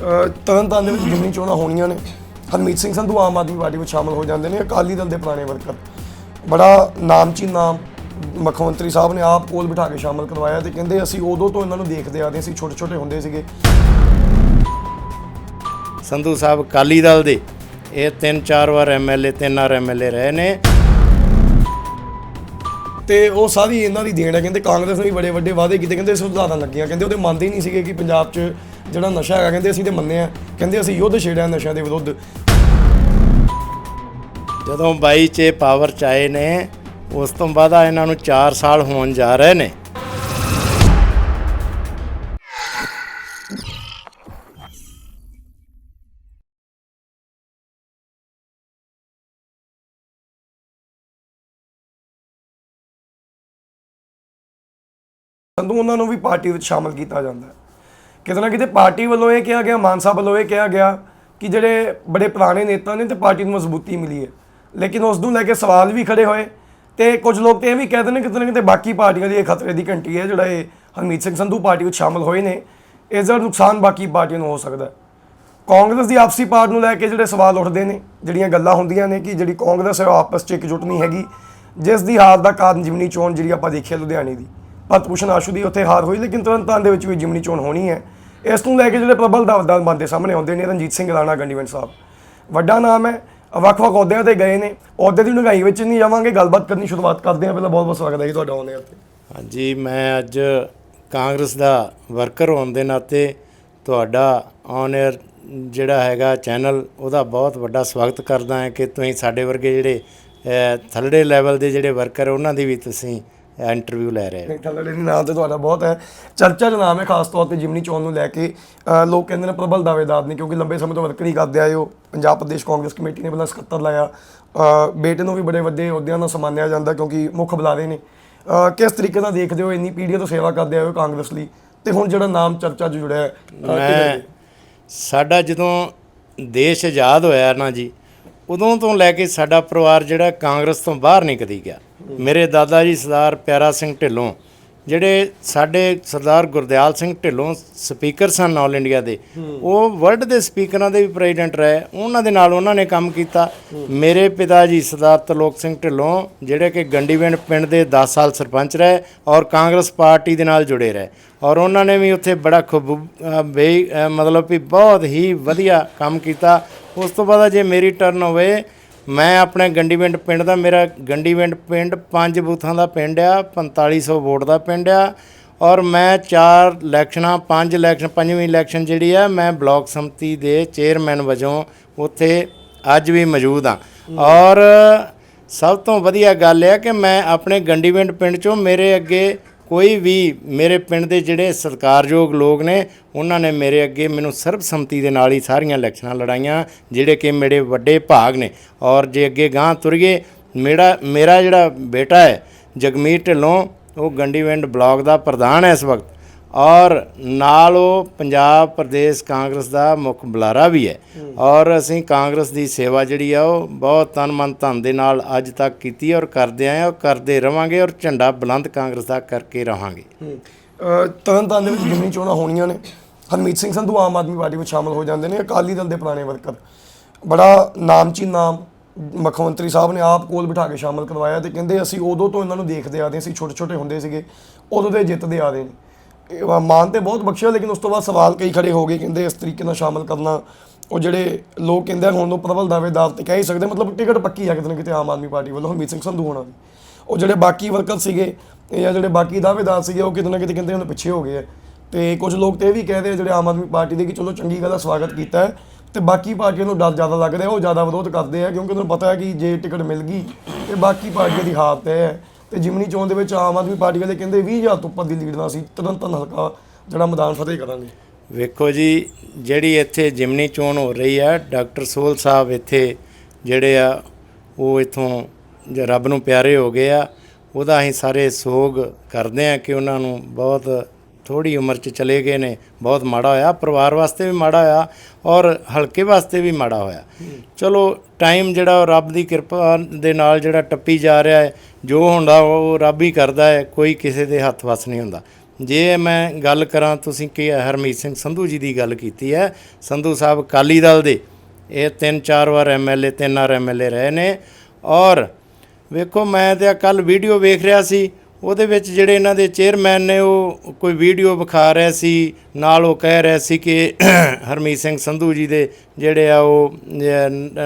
ਅਹ ਤਰਨਤਾਰਨ ਦੇ ਵਿੱਚ ਜਿੰਨੀ ਚੋਣਾਂ ਹੋਣੀਆਂ ਨੇ। ਹਰਮੀਤ ਸਿੰਘ ਸੰਧੂ ਆਮ ਆਦਮੀ ਪਾਰਟੀ ਵਿੱਚ ਸ਼ਾਮਲ ਹੋ ਜਾਂਦੇ ਨੇ। ਅਕਾਲੀ ਦਲ ਦੇ ਪੁਰਾਣੇ ਵਰਕਰ। ਬੜਾ ਨਾਮਚੀ ਨਾਮ ਮੁੱਖ ਮੰਤਰੀ ਸਾਹਿਬ ਨੇ ਆਪ ਕੋਲ ਬਿਠਾ ਕੇ ਸ਼ਾਮਲ ਕਰਵਾਇਆ ਤੇ ਕਹਿੰਦੇ ਅਸੀਂ ਉਦੋਂ ਤੋਂ ਇਹਨਾਂ ਨੂੰ ਦੇਖਦੇ ਆਦੇ ਸੀ ਛੋਟੇ ਛੋਟੇ ਹੁੰਦੇ ਸੀਗੇ। ਸੰਧੂ ਸਾਹਿਬ ਅਕਾਲੀ ਦਲ ਦੇ। ਇਹ ਤਿੰਨ ਚਾਰ ਵਾਰ ਐਮਐਲਏ ਤਿੰਨ ਵਾਰ ਐਮਐਲਏ ਰਹੇ ਨੇ। ਤੇ ਉਹ ਸਾਰੀ ਇਹਨਾਂ ਦੀ ਦੇਣ ਹੈ ਕਹਿੰਦੇ ਕਾਂਗਰਸ ਨੇ ਵੀ ਬੜੇ ਵੱਡੇ ਵਾਅਦੇ ਕੀਤੇ। ਕਹਿੰਦੇ ਸੁਧਾਰਾਂ ਲੱਗੀਆਂ। ਕਹਿੰਦੇ ਉਹਦੇ ਮੰਨਦੇ ਹੀ ਨਹੀਂ ਸੀਗੇ ਕਿ ਪੰਜਾਬ 'ਚ ਜਿਹੜਾ ਨਸ਼ਾ ਹੈਗਾ, ਕਹਿੰਦੇ ਅਸੀਂ ਤੇ ਮੰਨੇ ਆ ਕਹਿੰਦੇ ਅਸੀਂ ਯੁੱਧ ਛੇੜਿਆ ਨਸ਼ਿਆਂ ਦੇ ਵਿਰੁੱਧ। ਜਦੋਂ 22 ਚ ਪਾਵਰ ਚ ਆਏ ਨੇ, ਉਸ ਤੋਂ ਬਾਅਦ ਇਹਨਾਂ ਨੂੰ 4 ਸਾਲ ਹੋਣ ਜਾ ਰਹੇ ਨੇ। ਸੰਧੂ ਉਹਨਾਂ ਨੂੰ ਵੀ ਪਾਰਟੀ ਵਿੱਚ ਸ਼ਾਮਲ ਕੀਤਾ ਜਾਂਦਾ ਹੈ। ਕਿਤੇ ਨਾ ਕਿਤੇ ਪਾਰਟੀ ਵੱਲੋਂ ਇਹ ਕਿਹਾ ਗਿਆ ਮਾਨਸਾ ਵੱਲੋਂ ਇਹ ਕਿਹਾ ਗਿਆ ਕਿ ਜਿਹੜੇ ਬੜੇ ਪੁਰਾਣੇ ਨੇਤਾ ਨੇ ਤੇ ਪਾਰਟੀ ਨੂੰ ਮਜ਼ਬੂਤੀ ਮਿਲੀ ਹੈ। ਲੇਕਿਨ ਉਸ ਨੂੰ ਲੈ ਕੇ ਸਵਾਲ ਵੀ ਖੜੇ ਹੋਏ ਤੇ ਕੁਝ ਲੋਕ ਤੇ ਇਹ ਵੀ ਕਹਿੰਦੇ ਨੇ ਕਿਤੇ ਨਾ ਕਿਤੇ ਬਾਕੀ ਪਾਰਟੀਆਂ ਦੀ ਇਹ ਖਤਰੇ ਦੀ ਘੰਟੀ ਹੈ, ਜਿਹੜਾ ਇਹ ਹਰਮੀਤ ਸਿੰਘ ਸੰਧੂ ਪਾਰਟੀ ਵਿੱਚ ਸ਼ਾਮਲ ਹੋਏ ਨੇ। ਇਸ ਦਾ ਨੁਕਸਾਨ ਬਾਕੀ ਪਾਰਟੀਆਂ ਨੂੰ ਹੋ ਸਕਦਾ ਹੈ। ਕਾਂਗਰਸ ਦੀ ਆਪਸੀ ਪਾਰਟ ਨੂੰ ਲੈ ਕੇ ਜਿਹੜੇ ਸਵਾਲ ਉੱਠਦੇ ਨੇ, ਜਿਹੜੀਆਂ ਗੱਲਾਂ ਹੁੰਦੀਆਂ ਨੇ ਕਿ ਜਿਹੜੀ ਕਾਂਗਰਸ ਹੈ ਉਹ ਆਪਸ 'ਚ ਇਕਜੁੱਟ ਨਹੀਂ ਹੈਗੀ, ਜਿਸ ਦੀ ਹਾਰ ਦਾ ਕਾਰਨ ਜਿਮਨੀ ਚੋਣ ਜਿਹੜੀ ਆਪਾਂ ਦੇਖੀ ਲੁਧਿਆਣੇ ਦੀ। ਪਤ ਭੂਸ਼ਣ ਆਸ਼ੂ ਦੀ ਉੱਥੇ ਹਾਰ ਹੋਈ, ਲੇਕਿਨ ਤਰਨਤਾਰਨ ਦੇ ਵਿੱਚ ਵੀ ਜਿਮਨੀ ਚੋਣ ਹੋਣੀ ਹੈ। ਇਸ ਨੂੰ ਲੈ ਕੇ ਜਿਹੜੇ ਪ੍ਰਬਲ ਦਾ ਬੰਦੇ ਸਾਹਮਣੇ ਆਉਂਦੇ ਨੇ, ਰਣਜੀਤ ਸਿੰਘ ਰਾਣਾ ਗੰਡੀਵੰਡ ਸਾਹਿਬ। ਵੱਡਾ ਨਾਮ ਹੈ, ਵੱਖ-ਵੱਖ ਅਹੁਦਿਆਂ ਤੇ ਗਏ ਨੇ। ਅਹੁਦੇ ਦੀ ਡੂੰਘਾਈ ਵਿੱਚ ਨਹੀਂ ਜਾਵਾਂਗੇ, ਗੱਲਬਾਤ ਕਰਨੀ ਸ਼ੁਰੂਆਤ ਕਰਦੇ ਹਾਂ। ਪਹਿਲਾਂ ਬਹੁਤ ਬਹੁਤ ਸਵਾਗਤ ਹੈ ਜੀ ਤੁਹਾਡਾ ਆਉਣੇ ਤੇ ਹਾਂਜੀ, ਮੈਂ ਅੱਜ ਕਾਂਗਰਸ ਦਾ ਵਰਕਰ ਹੋਣ ਦੇ ਨਾਤੇ ਤੁਹਾਡਾ ਔਨ 에ਅਰ ਜਿਹੜਾ ਹੈਗਾ ਚੈਨਲ, ਉਹਦਾ ਬਹੁਤ ਵੱਡਾ ਸਵਾਗਤ ਕਰਦਾ ਹਾਂ ਕਿ ਤੁਸੀਂ ਸਾਡੇ ਵਰਗੇ ਜਿਹੜੇ ਥੱਲੜੇ ਲੈਵਲ ਦੇ ਜਿਹੜੇ ਵਰਕਰ ਉਹਨਾਂ ਦੀ ਵੀ ਤੁਸੀਂ ਇੰਟਰਵਿਊ ਲੈ ਰਹੇ ਹੋ ਨਹੀਂ ਥੱਲੇ ਦੀ ਨਾਮ ਤੇ ਤੁਹਾਡਾ ਬਹੁਤ ਹੈ। ਚਰਚਾ ਦਾ ਨਾਮ ਹੈ ਖਾਸ ਤੌਰ ਤੇ ਜਿਮਨੀ ਚੋਣ ਨੂੰ ਲੈ ਕੇ। ਲੋਕ ਕਹਿੰਦੇ ਨੇ ਪ੍ਰਬਲ ਦਾਅਵੇਦਾਰ ਨੇ ਕਿਉਂਕਿ ਲੰਬੇ ਸਮੇਂ ਤੋਂ ਵਰਕਰੀ ਕਰਦੇ ਆਏ ਹੋ ਪੰਜਾਬ ਪ੍ਰਦੇਸ਼ ਕਾਂਗਰਸ ਕਮੇਟੀ ਨੇ ਪਹਿਲਾਂ ਸਕੱਤਰ ਲਾਇਆ। ਅਹ ਬੇਟੇ ਨੂੰ ਵੀ ਬੜੇ ਵੱਡੇ ਅਹੁਦਿਆਂ ਨਾਲ ਸਨਮਾਨਿਆ ਜਾਂਦਾ ਕਿਉਂਕਿ ਮੁੱਖ ਬੁਲਾਰੇ ਨੇ। ਕਿਸ ਤਰੀਕੇ ਨਾਲ ਦੇਖਦੇ ਹੋ ਇੰਨੀ ਪੀੜ੍ਹੀਆਂ ਤੋਂ ਸੇਵਾ ਕਰਦੇ ਆਏ ਹੋ ਕਾਂਗਰਸ ਲਈ? ਤੇ ਹੁਣ ਜਿਹੜਾ ਨਾਮ ਚਰਚਾ 'ਚ ਜੁੜਿਆ ਹੈ? ਸਾਡਾ ਜਦੋਂ ਦੇਸ਼ ਆਜ਼ਾਦ ਹੋਇਆ ਨਾ ਜੀ ਉਦੋਂ ਤੋਂ ਲੈ ਕੇ ਸਾਡਾ ਪਰਿਵਾਰ ਜਿਹੜਾ ਕਾਂਗਰਸ ਤੋਂ ਬਾਹਰ ਨਹੀਂ ਕਦੀ ਗਿਆ। ਮੇਰੇ ਦਾਦਾ ਜੀ ਸਰਦਾਰ ਪਿਆਰਾ ਸਿੰਘ ਢਿੱਲੋਂ ਜਿਹੜੇ ਸਾਡੇ ਸਰਦਾਰ ਗੁਰਦਿਆਲ ਸਿੰਘ ਢਿੱਲੋਂ ਸਪੀਕਰ ਸਨ ਆਲ ਇੰਡੀਆ ਦੇ ਉਹ ਵਰਲਡ ਦੇ ਸਪੀਕਰਾਂ ਦੇ ਵੀ ਪ੍ਰੈਜ਼ੀਡੈਂਟ ਰਹੇ। ਉਹਨਾਂ ਦੇ ਨਾਲ ਉਹਨਾਂ ਨੇ ਕੰਮ ਕੀਤਾ। ਮੇਰੇ ਪਿਤਾ ਜੀ ਸਰਦਾਰ ਤਰਲੋਕ ਸਿੰਘ ਢਿੱਲੋਂ ਜਿਹੜੇ ਕਿ ਗੰਡੀਵਿੰਡ ਪਿੰਡ ਦੇ 10 ਸਾਲ ਸਰਪੰਚ ਰਹੇ ਔਰ ਕਾਂਗਰਸ ਪਾਰਟੀ ਦੇ ਨਾਲ ਜੁੜੇ ਰਹੇ। ਔਰ ਉਹਨਾਂ ਨੇ ਵੀ ਉੱਥੇ ਬੜਾ ਖੂਬ ਅ, ਮਤਲਬ ਵੀ ਬਹੁਤ ਹੀ ਵਧੀਆ ਕੰਮ ਕੀਤਾ। ਉਸ ਤੋਂ ਬਾਅਦ ਜੇ ਮੇਰੀ ਟਰਨ ਹੋਵੇ, ਮੈਂ ਆਪਣੇ ਗੰਡੀਵਿੰਡ ਪਿੰਡ ਦਾ, ਮੇਰਾ ਗੰਡੀਵਿੰਡ ਪਿੰਡ ਪੰਜ ਬੂਥਾਂ ਦਾ ਪਿੰਡ ਆ 4500 ਵੋਟ ਦਾ ਪਿੰਡ ਆ, ਔਰ ਮੈਂ ਚਾਰ ਇਲੈਕਸ਼ਨਾਂ, ਪੰਜ ਇਲੈਕਸ਼ਨ, ਪੰਜਵੀਂ ਇਲੈਕਸ਼ਨ ਜਿਹੜੀ ਆ, ਮੈਂ ਬਲਾਕ ਸੰਮਤੀ ਦੇ ਚੇਅਰਮੈਨ ਵਜੋਂ ਉੱਥੇ ਅੱਜ ਵੀ ਮੌਜੂਦ ਆ। ਔਰ ਸਭ ਤੋਂ ਵਧੀਆ ਗੱਲ ਇਹ ਆ ਕਿ ਮੈਂ ਆਪਣੇ ਗੰਡੀਵਿੰਡ ਪਿੰਡ ਚੋਂ ਮੇਰੇ ਅੱਗੇ ਕੋਈ ਵੀ ਮੇਰੇ ਪਿੰਡ ਦੇ ਜਿਹੜੇ ਸਤਿਕਾਰਯੋਗ ਲੋਕ ਨੇ, ਉਹਨਾਂ ਨੇ ਮੇਰੇ ਅੱਗੇ ਮੈਨੂੰ ਸਰਬਸੰਮਤੀ ਦੇ ਨਾਲ ਹੀ ਸਾਰੀਆਂ ਇਲੈਕਸ਼ਨਾਂ ਲੜਾਈਆਂ, ਜਿਹੜੇ ਕਿ ਮੇਰੇ ਵੱਡੇ ਭਾਗ ਨੇ। ਔਰ ਜੇ ਅੱਗੇ ਗਾਂ ਤੁਰੀਏ, ਮੇਰਾ ਮੇਰਾ ਜਿਹੜਾ ਬੇਟਾ ਹੈ, ਜਗਮੀਤ ਢਿੱਲੋਂ, ਉਹ ਗੰਡੀਵਿੰਡ ਬਲਾਕ ਦਾ ਪ੍ਰਧਾਨ ਹੈ ਇਸ ਵਕਤ। ਔਰ ਨਾਲ ਉਹ ਪੰਜਾਬ ਪ੍ਰਦੇਸ਼ ਕਾਂਗਰਸ ਦਾ ਮੁੱਖ ਬੁਲਾਰਾ ਵੀ ਹੈ। ਔਰ ਅਸੀਂ ਕਾਂਗਰਸ ਦੀ ਸੇਵਾ ਜਿਹੜੀ ਆ, ਉਹ ਬਹੁਤ ਤਨ ਮਨ ਧਨ ਦੇ ਨਾਲ ਅੱਜ ਤੱਕ ਕੀਤੀ ਔਰ ਕਰਦੇ ਆਏ ਹਾਂ ਔਰ ਕਰਦੇ ਰਵਾਂਗੇ ਔਰ ਝੰਡਾ ਬੁਲੰਦ ਕਾਂਗਰਸ ਦਾ ਕਰਕੇ ਰਹਾਂਗੇ ਤਰਨ ਤਾਰਨ ਦੇ ਵਿੱਚ ਜਿੰਨੀ ਚੋਣਾਂ ਹੋਣੀਆਂ ਨੇ, ਹਰਮੀਤ ਸਿੰਘ ਸੰਧੂ ਆਮ ਆਦਮੀ ਪਾਰਟੀ ਵਿੱਚ ਸ਼ਾਮਲ ਹੋ ਜਾਂਦੇ ਨੇ, ਅਕਾਲੀ ਦਲ ਦੇ ਪੁਰਾਣੇ ਵਰਕਰ। ਬੜਾ ਨਾਮਚੀ ਨਾਮ ਮੁੱਖ ਮੰਤਰੀ ਸਾਹਿਬ ਨੇ ਆਪ ਕੋਲ ਬਿਠਾ ਕੇ ਸ਼ਾਮਲ ਕਰਵਾਇਆ ਤੇ ਕਹਿੰਦੇ ਅਸੀਂ ਉਦੋਂ ਤੋਂ ਇਹਨਾਂ ਨੂੰ ਦੇਖਦੇ ਆਦੇ ਸੀ ਛੋਟੇ ਛੋਟੇ ਹੁੰਦੇ ਸੀਗੇ, ਉਦੋਂ ਦੇ ਜਿੱਤਦੇ ਆਦੇ ਨੇ। ਮਾਨ ਤੇ ਬਹੁਤ ਬਖਸ਼ਿਆ, ਲੇਕਿਨ ਉਸ ਤੋਂ ਬਾਅਦ ਸਵਾਲ ਕਈ ਖੜੇ ਹੋ ਗਏ, ਕਹਿੰਦੇ ਇਸ ਤਰੀਕੇ ਨਾਲ ਸ਼ਾਮਲ ਕਰਨਾ, ਉਹ ਜਿਹੜੇ ਲੋਕ ਕਹਿੰਦੇ ਹੁਣ ਉਹ ਪ੍ਰਬਲ ਦਾਅਵੇਦਾਰ ਤੇ ਕਹਿ ਹੀ ਸਕਦੇ, ਮਤਲਬ ਟਿਕਟ ਪੱਕੀ ਆ ਕਿਤੇ ਨਾ ਕਿਤੇ ਆਮ ਆਦਮੀ ਪਾਰਟੀ ਵੱਲੋਂ, ਹਰਮੀਤ ਸਿੰਘ ਸੰਧੂ ਹੋਣਾ ਦੀ। ਉਹ ਜਿਹੜੇ ਬਾਕੀ ਵਰਕਰ ਸੀਗੇ ਜਾਂ ਜਿਹੜੇ ਬਾਕੀ ਦਾਅਵੇਦਾਰ ਸੀਗੇ, ਉਹ ਕਿਤੇ ਨਾ ਕਿਤੇ ਕਹਿੰਦੇ ਉਹਨਾਂ ਪਿੱਛੇ ਹੋ ਗਏ ਆ। ਤੇ ਕੁਝ ਲੋਕ ਤੇ ਇਹ ਵੀ ਕਹਿੰਦੇ ਆ, ਜਿਹੜੇ ਆਮ ਆਦਮੀ ਪਾਰਟੀ ਦੇ ਕਿ ਚਲੋ ਚੰਗੀ ਗੱਲ ਦਾ ਸਵਾਗਤ ਕੀਤਾ ਹੈ। ਤੇ ਬਾਕੀ ਪਾਰਟੀਆਂ ਨੂੰ ਡਰ ਜ਼ਿਆਦਾ ਲੱਗਦਾ, ਉਹ ਜ਼ਿਆਦਾ ਵਿਰੋਧ ਕਰਦੇ ਆ, ਕਿਉਂਕਿ ਉਹਨਾਂ ਨੂੰ ਪਤਾ ਹੈ ਕਿ ਜੇ ਟਿਕਟ ਮਿਲ ਗਈ, ਤੇ ਬਾਕੀ ਪਾਰਟੀਆਂ ਦੀ ਹਾਲਤ ਹੈ ਤੇ ਜਿਮਨੀ ਚੋਣ ਦੇ ਵਿੱਚ ਆਮ ਆਦਮੀ ਪਾਰਟੀ ਵਾਲੇ ਕਹਿੰਦੇ 20000 ਤੋਂ ਉੱਪਰ ਦੀ ਲੀਡ ਨਾਲ ਸੀ ਤੁਰੰਤ ਹਲਕਾ ਜਿਹੜਾ ਮੈਦਾਨ ਫਤਿਹ ਕਰਾਂਗੇ। ਵੇਖੋ ਜੀ, ਜਿਹੜੀ ਇੱਥੇ ਜਿਮਨੀ ਚੋਣ ਹੋ ਰਹੀ ਆ, ਡਾਕਟਰ ਸੋਲ ਸਾਹਿਬ ਇੱਥੇ ਜਿਹੜੇ ਆ, ਉਹ ਇਥੋਂ ਰੱਬ ਨੂੰ ਪਿਆਰੇ ਹੋ ਗਏ ਆ। ਉਹਦਾ ਅਸੀਂ ਸਾਰੇ ਸੋਗ ਕਰਦੇ ਆ ਕਿ ਉਹਨਾਂ ਨੂੰ ਬਹੁਤ ਥੋੜੀ ਉਮਰ 'ਚ ਚਲੇ ਗਏ ਨੇ, ਬਹੁਤ ਮਾੜਾ ਹੋਇਆ, ਪਰਿਵਾਰ ਵਾਸਤੇ ਵੀ ਮਾੜਾ ਹੋਇਆ ਔਰ ਹਲਕੇ ਵਾਸਤੇ ਵੀ ਮਾੜਾ ਹੋਇਆ। ਚਲੋ ਟਾਈਮ ਜਿਹੜਾ ਉਹ ਰੱਬ ਦੀ ਕਿਰਪਾ ਦੇ ਨਾਲ ਜਿਹੜਾ ਟੱਪੀ ਜਾ ਰਿਹਾ ਹੈ, ਜੋ ਹੁੰਦਾ ਉਹ ਰੱਬ ਹੀ ਕਰਦਾ ਹੈ, ਕੋਈ ਕਿਸੇ ਦੇ ਹੱਥ ਵਸ ਨਹੀਂ ਹੁੰਦਾ। ਜੇ ਮੈਂ ਗੱਲ ਕਰਾਂ, ਤੁਸੀਂ ਕਿ ਹਰਮੀਤ ਸਿੰਘ ਸੰਧੂ ਜੀ ਦੀ ਗੱਲ ਕੀਤੀ ਹੈ, ਸੰਧੂ ਸਾਹਿਬ ਅਕਾਲੀ ਦਲ ਦੇ, ਇਹ ਤਿੰਨ ਚਾਰ ਵਾਰ ਐਮਐਲਏ ਤਿੰਨ ਵਾਰ ਐਮਐਲਏ ਰਹੇ ਨੇ ਔਰ ਵੇਖੋ, ਮੈਂ ਤੇ ਕੱਲ ਵੀਡੀਓ ਵੇਖ ਰਿਹਾ ਸੀ ਉਹਦੇ ਵਿੱਚ ਜਿਹੜੇ ਇਹਨਾਂ ਦੇ ਚੇਅਰਮੈਨ ਨੇ, ਉਹ ਕੋਈ ਵੀਡੀਓ ਵਿਖਾ ਰਿਹਾ ਸੀ, ਨਾਲ ਉਹ ਕਹਿ ਰਿਹਾ ਸੀ ਕਿ ਹਰਮੀਤ ਸਿੰਘ ਸੰਧੂ ਜੀ ਦੇ ਜਿਹੜੇ ਆ ਉਹ